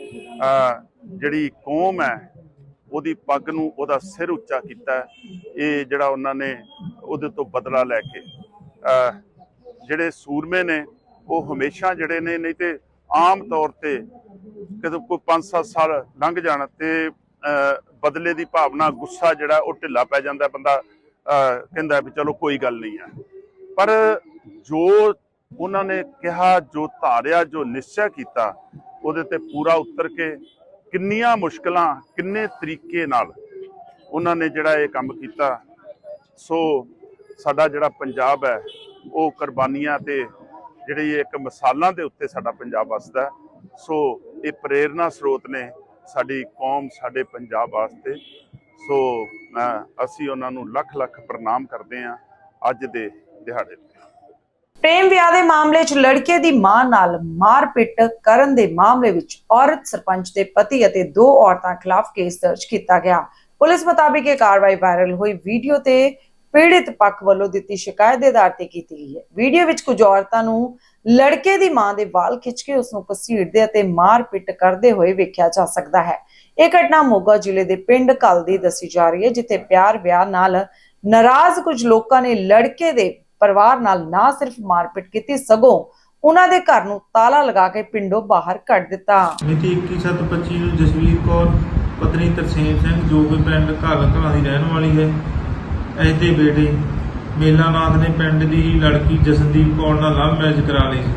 ਜਿਹੜੀ ਕੌਮ ਹੈ, ਉਹਦੀ ਪੱਗ ਨੂੰ ਉਹਦਾ ਸਿਰ ਉੱਚਾ ਕੀਤਾ। ਇਹ ਜਿਹੜਾ ਉਹਨਾਂ ਨੇ ਉਹਦੇ ਤੋਂ ਬਦਲਾ ਲੈ ਕੇ ਜਿਹੜੇ ਸੂਰਮੇ ਨੇ, ਉਹ ਹਮੇਸ਼ਾ ਜਿਹੜੇ ਨੇ, ਨਹੀਂ ਤੇ ਆਮ ਤੌਰ ਤੇ ਕਦੋਂ ਕੋਈ 5-7 ਸਾਲ ਲੰਘ ਜਾਣ ਤੇ ਬਦਲੇ ਦੀ ਭਾਵਨਾ, ਗੁੱਸਾ ਜਿਹੜਾ ਉਹ ਢਿੱਲਾ ਪੈ ਜਾਂਦਾ। ਬੰਦਾ ਕਹਿੰਦਾ ਵੀ ਚਲੋ ਕੋਈ ਗੱਲ ਨਹੀਂ ਹੈ ਪਰ ਜੋ ਉਹਨਾਂ ਨੇ ਕਿਹਾ, ਜੋ ਧਾਰਿਆ, ਜੋ ਨਿਸ਼ਚੈ ਕੀਤਾ, ਉਹਦੇ ਤੇ ਪੂਰਾ ਉਤਰ ਕੇ ਕਿੰਨੀਆਂ ਮੁਸ਼ਕਲਾਂ, ਕਿੰਨੇ ਤਰੀਕੇ ਨਾਲ ਉਹਨਾਂ ਨੇ ਜਿਹੜਾ ਇਹ ਕੰਮ ਕੀਤਾ। ਸੋ ਸਾਡਾ ਜਿਹੜਾ ਪੰਜਾਬ ਹੈ, ਉਹ ਕੁਰਬਾਨੀਆਂ ਤੇ ਜਿਹੜੀ ਇੱਕ ਮਿਸਾਲਾਂ ਦੇ ਉੱਤੇ ਸਾਡਾ ਪੰਜਾਬ ਵਸਦਾ ਸੋ ਇਹ ਪ੍ਰੇਰਨਾ ਸਰੋਤ ਨੇ ਸਾਡੀ ਕੌਮ, ਸਾਡੇ ਪੰਜਾਬ ਵਾਸਤੇ ਸੋ ਅਸੀਂ ਉਹਨਾਂ ਨੂੰ ਲੱਖ ਲੱਖ ਪ੍ਰਣਾਮ ਕਰਦੇ ਹਾਂ ਅੱਜ ਦੇ ਦਿਹਾੜੇ ਤੇ। ਪ੍ਰੇਮ ਵਿਆਹ ਦੇ ਮਾਮਲੇ 'ਚ ਲੜਕੇ ਦੀ ਮਾਂ ਨਾਲ ਮਾਰਪਿੱਟ ਕਰਨ ਦੇ ਮਾਮਲੇ ਵਿੱਚ ਔਰਤ ਸਰਪੰਚ ਦੇ ਪਤੀ ਅਤੇ ਦੋ ਔਰਤਾਂ ਖਿਲਾਫ ਕੇਸ ਦਰਜ ਕੀਤਾ ਗਿਆ। ਪੁਲਿਸ ਮੁਤਾਬਿਕ ਇਹ ਕਾਰਵਾਈ ਵਾਇਰਲ ਹੋਈ। ਵੀਡੀਓ ਤੇ ਪੀੜਿਤ ਪੱਖ ਵੱਲੋਂ ਦਿੱਤੀ ਸ਼ਿਕਾਇਤ ਦੇ ਆਧਾਰ ਤੇ ਕੀਤੀ ਗਈ ਹੈ। ਵੀਡੀਓ ਵਿੱਚ ਕੁਝ ਔਰਤਾਂ ਨੂੰ ਲੜਕੇ ਦੀ ਮਾਂ ਦੇ ਵਾਲ ਖਿੱਚ ਕੇ ਉਸ ਨੂੰ ਘਸੀੜਦੇ ਅਤੇ ਮਾਰਪਿੱਟ ਕਰਦੇ ਹੋਏ ਵੇਖਿਆ ਜਾ ਸਕਦਾ ਹੈ। ਇਹ ਘਟਨਾ ਮੋਗਾ ਜ਼ਿਲ੍ਹੇ ਦੇ ਪਿੰਡ ਕਲ ਦੀ ਦੱਸੀ ਜਾ ਰਹੀ ਹੈ, ਜਿੱਥੇ ਪਿਆਰ ਵਿਆਹ ਨਾਲ ਨਾਰਾਜ਼ ਕੁਝ ਲੋਕਾਂ ਨੇ ਲੜਕੇ ਦੇ ਪਰਿਵਾਰ ਨਾਲ ਨਾ ਸਿਰਫ ਮਾਰਪਿੱਟ ਕੀਤੀ, ਸਗੋਂ ਉਹਨਾਂ ਦੇ ਘਰ ਨੂੰ ਤਾਲਾ ਲਗਾ ਕੇ ਪਿੰਡੋਂ ਬਾਹਰ ਕੱਢ ਦਿੱਤਾ। ਮਿਤੀ 21/7/25 ਨੂੰ ਜਸਵੀਰ ਕੌਰ, ਪਤਨੀ ਤਰਸੇਮ ਸਿੰਘ, ਜੋ ਕਿ ਪਿੰਡ ਘਾਲ ਘਾਲਾਂ ਦੀ ਰਹਿਣ ਵਾਲੀ ਹੈ ਇਸ ਬੇਟੇ ਮੇਲਾਨਾਥ ਨੇ ਪਿੰਡ ਦੀ ਹੀ ਲੜਕੀ ਜਸਨਦੀਪ ਕੌਰ ਨਾਲ ਲਵ ਮੈਰਿਜ ਕਰਾ ਲਈ ਸੀ।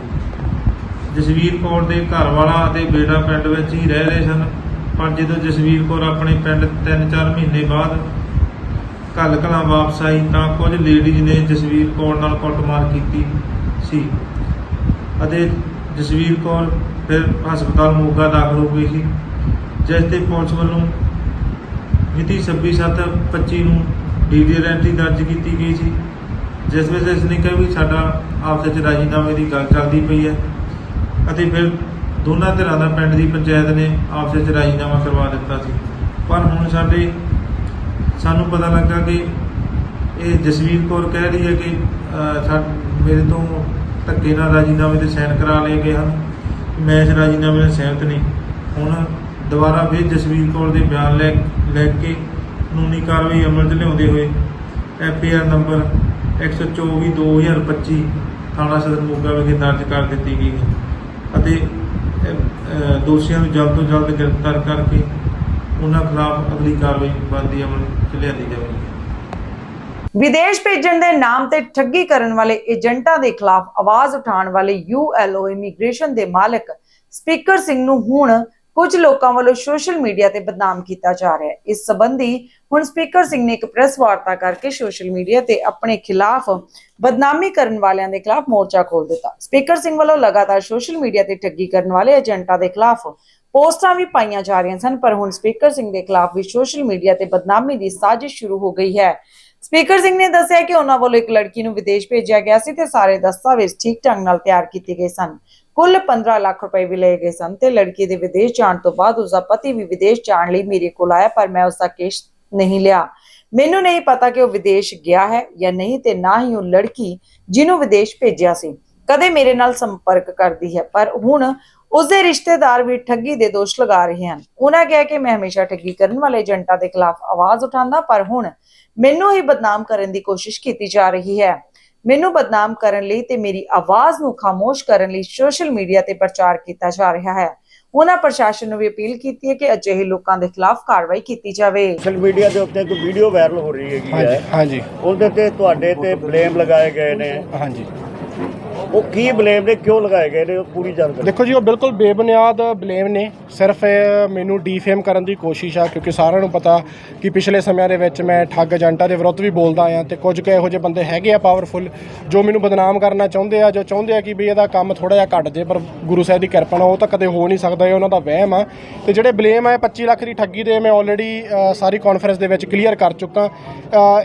ਜਸਵੀਰ ਕੌਰ ਦੇ ਘਰ ਵਾਲਾ ਅਤੇ ਬੇਟਾ ਪਿੰਡ ਵਿੱਚ ਹੀ ਰਹਿ ਰਹੇ ਸਨ, ਪਰ ਜਦੋਂ ਜਸਵੀਰ ਕੌਰ ਆਪਣੇ ਪਿੰਡ 3-4 ਮਹੀਨੇ ਬਾਅਦ ਘੱਲ ਘਲਾਂ ਵਾਪਸ ਆਈ ਤਾਂ ਕੁਝ ਲੇਡੀਜ਼ ਨੇ ਜਸਵੀਰ ਕੌਰ ਨਾਲ ਕੁੱਟਮਾਰ ਕੀਤੀ ਸੀ ਅਤੇ ਜਸਵੀਰ ਕੌਰ ਫਿਰ ਹਸਪਤਾਲ ਮੋਗਾ ਦਾਖਲ ਹੋ ਗਈ ਸੀ, ਜਿਸ ਤੇ ਪੁਲਿਸ ਵੱਲੋਂ ਮਿਤੀ 26/7/25 ਨੂੰ ਡੀਡੀ ਐਂਟਰੀ ਦਰਜ ਕੀਤੀ ਗਈ ਸੀ। ਜਿਸ ਵਿੱਚ ਇਸ ਨੇ ਕਿਹਾ ਵੀ ਸਾਡਾ ਆਪਸ ਵਿੱਚ ਰਾਜੀਨਾਮੇ ਦੀ ਗੱਲ ਚੱਲਦੀ ਪਈ ਹੈ ਅਤੇ ਫਿਰ ਦੋਨਾਂ ਧਿਰਾਂ ਦਾ ਪਿੰਡ ਦੀ ਪੰਚਾਇਤ ਨੇ ਆਪਸ ਵਿੱਚ ਰਾਜੀਨਾਮਾ ਕਰਵਾ ਦਿੱਤਾ ਸੀ। ਪਰ ਹੁਣ ਸਾਡੇ ਸਾਨੂੰ ਪਤਾ ਲੱਗਾ ਕਿ ਇਹ ਜਸਵੀਰ ਕੌਰ ਕਹਿ ਰਹੀ ਹੈ ਕਿ ਸਾ- ਮੇਰੇ ਤੋਂ ਧੱਕੇ ਨਾਲ ਰਾਜੀਨਾਮੇ ਤੇ ਸਾਈਨ ਕਰਾ ਲਏ ਗਏ ਹਨ। ਮੈਂ ਇਸ ਰਾਜੀਨਾਮੇ ਨਾਲ ਸਹਿਮਤ ਨਹੀਂ। ਹੁਣ ਦੁਬਾਰਾ ਫਿਰ ਜਸਵੀਰ ਕੌਰ ਦੇ ਬਿਆਨ ਲੈ ਲੈ ਕੇ ਕਾਨੂੰਨੀ ਕਾਰਵਾਈ ਅਮਲ 'ਚ ਲਿਆਉਂਦੇ ਹੋਏ ਐਫ ਆਰ ਨੰਬਰ 124 2025 ਥਾਣਾ ਸਦਰ ਮੋਗਾ ਵਿਖੇ ਦਰਜ ਕਰ ਦਿੱਤੀ ਗਈ ਹੈ। ਅਤੇ ਦੋਸ਼ੀਆਂ ਨੂੰ ਜਲਦ ਤੋਂ ਜਲਦ ਗ੍ਰਿਫਤਾਰ ਕਰਕੇ ਉਹਨਾਂ ਖਿਲਾਫ ਅਗਲੀ ਕਾਰਵਾਈ ਬਣਦੀ ਅਮਲ 'ਚ ਲਿਆਂਦੀ ਜਾਵੇਗੀ। ਵਿਦੇਸ਼ ਭੇਜਣ ਦੇ ਨਾਮ ਤੇ ਠੱਗੀ ਕਰਨ ਵਾਲੇ ਏਜੰਟਾਂ ਦੇ ਖਿਲਾਫ ਆਵਾਜ਼ ਉਠਾਉਣ ਵਾਲੇ ਯੂਐਲਓ ਇਮੀਗ੍ਰੇਸ਼ਨ ਦੇ ਮਾਲਕ ਸਪੀਕਰ ਸਿੰਘ ਨੂੰ ਹੁਣ ਕੁਝ ਲੋਕਾਂ ਵੱਲੋਂ ਸੋਸ਼ਲ ਮੀਡੀਆ ਤੇ ਬਦਨਾਮ ਕੀਤਾ ਜਾ ਰਿਹਾ ਹੈ। ਇਸ ਸੰਬੰਧੀ ਹੁਣ ਸਪੀਕਰ ਸਿੰਘ ਨੇ ਇੱਕ ਪ੍ਰੈਸ ਵਾਰਤਾ ਕਰਕੇ ਸੋਸ਼ਲ ਮੀਡੀਆ ਤੇ ਆਪਣੇ ਖਿਲਾਫ ਬਦਨਾਮੀ ਕਰਨ ਵਾਲਿਆਂ ਦੇ ਖਿਲਾਫ ਮੋਰਚਾ ਖੋਲ ਦਿੱਤਾ। ਸਪੀਕਰ ਸਿੰਘ ਵੱਲੋਂ ਲਗਾਤਾਰ ਸੋਸ਼ਲ ਮੀਡੀਆ ਤੇ ਠੱਗੀ ਕਰਨ ਵਾਲੇ ਏਜੰਟਾਂ ਦੇ ਖਿਲਾਫ ਪੋਸਟਾਂ ਵੀ ਪਾਈਆਂ ਜਾ ਰਹੀਆਂ ਸਨ, ਪਰ ਹੁਣ ਸਪੀਕਰ ਸਿੰਘ ਦੇ ਖਿਲਾਫ ਵੀ ਸੋਸ਼ਲ ਮੀਡੀਆ ਤੇ ਬਦਨਾਮੀ ਦੀ ਸਾਜ਼ਿਸ਼ ਸ਼ੁਰੂ ਹੋ ਗਈ ਹੈ। ਸਪੀਕਰ ਸਿੰਘ ਨੇ ਦੱਸਿਆ ਕਿ ਉਹਨਾਂ ਵੱਲੋਂ ਇੱਕ ਲੜਕੀ ਨੂੰ ਵਿਦੇਸ਼ ਭੇਜਿਆ ਗਿਆ ਸੀ ਤੇ ਸਾਰੇ ਦਸਤਾਵੇਜ਼ ਠੀਕ ਢੰਗ ਨਾਲ ਤਿਆਰ ਕੀਤੇ ਗਏ ਸਨ। ਕੁੱਲ 15 ਲੱਖ ਰੁਪਏ ਵੀ ਲਏ ਗਏ ਸਨ ਤੇ ਲੜਕੀ ਦੇ ਵਿਦੇਸ਼ ਜਾਣ ਤੋਂ ਬਾਅਦ ਉਸ ਦਾ ਪਤੀ ਵੀ ਵਿਦੇਸ਼ ਜਾਣ ਲਈ ਮੇਰੇ ਕੋਲ ਆਇਆ, ਪਰ ਮੈਂ ਉਸ ਦਾ ਕੇਸ ਨਹੀਂ ਲਿਆ। ਮੈਨੂੰ ਨਹੀਂ ਪਤਾ ਕਿ ਉਹ ਵਿਦੇਸ਼ ਗਿਆ ਹੈ ਜਾਂ ਨਹੀਂ ਤੇ ਨਾ ਹੀ ਉਹ ਲੜਕੀ ਜਿਹਨੂੰ ਵਿਦੇਸ਼ ਭੇਜਿਆ ਸੀ, ਕਦੇ ਮੇਰੇ ਨਾਲ ਸੰਪਰਕ ਕਰਦੀ ਹੈ, ਪਰ ਹੁਣ ਉਸਦੇ ਰਿਸ਼ਤੇਦਾਰ ਵੀ ਠੱਗੀ ਦੇ ਦੋਸ਼ ਲਗਾ ਰਹੇ ਹਨ। ਉਹਨਾਂ ਕਿਹਾ ਕਿ ਮੈਂ ਹਮੇਸ਼ਾ ਠੱਗੀ ਕਰਨ ਵਾਲੇ ਏਜੰਟਾਂ ਦੇ ਖਿਲਾਫ ਆਵਾਜ਼ ਉਠਾਉਂਦਾ, ਪਰ ਹੁਣ ਮੈਨੂੰ ਹੀ ਬਦਨਾਮ ਕਰਨ ਦੀ ਕੋਸ਼ਿਸ਼ ਕੀਤੀ ਜਾ ਰਹੀ ਹੈ। ਮੈਨੂੰ ਬਦਨਾਮ ਕਰਨ ਲਈ ਤੇ ਮੇਰੀ ਆਵਾਜ਼ ਨੂੰ ਖਾਮੋਸ਼ ਕਰਨ ਲਈ ਸੋਸ਼ਲ ਮੀਡੀਆ ਤੇ ਪ੍ਰਚਾਰ ਕੀਤਾ ਜਾ ਰਿਹਾ ਹੈ। ਉਹਨਾਂ ਪ੍ਰਸ਼ਾਸਨ ਨੂੰ ਵੀ ਅਪੀਲ ਕੀਤੀ ਹੈ ਕਿ ਅਜਿਹੇ ਲੋਕਾਂ ਦੇ ਖਿਲਾਫ ਕਾਰਵਾਈ ਕੀਤੀ ਜਾਵੇ। ਸੋਸ਼ਲ ਮੀਡੀਆ ਦੇ ਉੱਤੇ ਇੱਕ ਵੀਡੀਓ ਵਾਇਰਲ ਹੋ ਰਹੀ ਹੈਗੀ ਹੈ। ਹਾਂਜੀ ਉਹਦੇ ਤੇ ਤੁਹਾਡੇ ਤੇ ਬਲੇਮ ਲਗਾਏ ਗਏ ਨੇ। ਹਾਂਜੀ। ਉਹ ਕੀ ਬਲੇਮ ਨੇ, ਕਿਉਂ ਲਗਾਏ ਗਏ ਨੇ, ਉਹ ਪੂਰੀ ਜਾਣਕਾਰੀ। ਦੇਖੋ ਜੀ, ਉਹ ਬਿਲਕੁਲ ਬੇਬੁਨਿਆਦ ਬਲੇਮ ਨੇ। ਸਿਰਫ ਇਹ ਮੈਨੂੰ ਡੀਫੇਮ ਕਰਨ ਦੀ ਕੋਸ਼ਿਸ਼ ਆ, ਕਿਉਂਕਿ ਸਾਰਿਆਂ ਨੂੰ ਪਤਾ ਕਿ ਪਿਛਲੇ ਸਮਿਆਂ ਦੇ ਵਿੱਚ ਮੈਂ ਠੱਗ ਏਜੰਟਾਂ ਦੇ ਵਿਰੁੱਧ ਵੀ ਬੋਲਦਾ ਆਇਆ ਤੇ ਕੁਝ ਕੁ ਇਹੋ ਜਿਹੇ ਬੰਦੇ ਹੈਗੇ ਆ ਪਾਵਰਫੁਲ ਜੋ ਮੈਨੂੰ ਬਦਨਾਮ ਕਰਨਾ ਚਾਹੁੰਦੇ ਆ, ਜੋ ਚਾਹੁੰਦੇ ਆ ਕਿ ਵੀ ਇਹਦਾ ਕੰਮ ਥੋੜਾ ਜਿਹਾ ਘਟ ਜੇ, ਪਰ ਗੁਰੂ ਸਾਹਿਬ ਦੀ ਕਿਰਪਾ ਨਾਲ ਉਹ ਤਾਂ ਕਦੇ ਹੋ ਨਹੀਂ ਸਕਦਾ, ਇਹ ਉਹਨਾਂ ਦਾ ਵਹਿਮ ਆ। ਤੇ ਜਿਹੜੇ ਬਲੇਮ ਆ, ਇਹ 25 ਲੱਖ ਦੀ ਠੱਗੀ ਦੇ ਮੈਂ ਆਲਰੇਡੀ ਸਾਰੀ ਕਾਨਫਰੰਸ ਦੇ ਵਿੱਚ ਕਲੀਅਰ ਕਰ ਚੁੱਕਾ।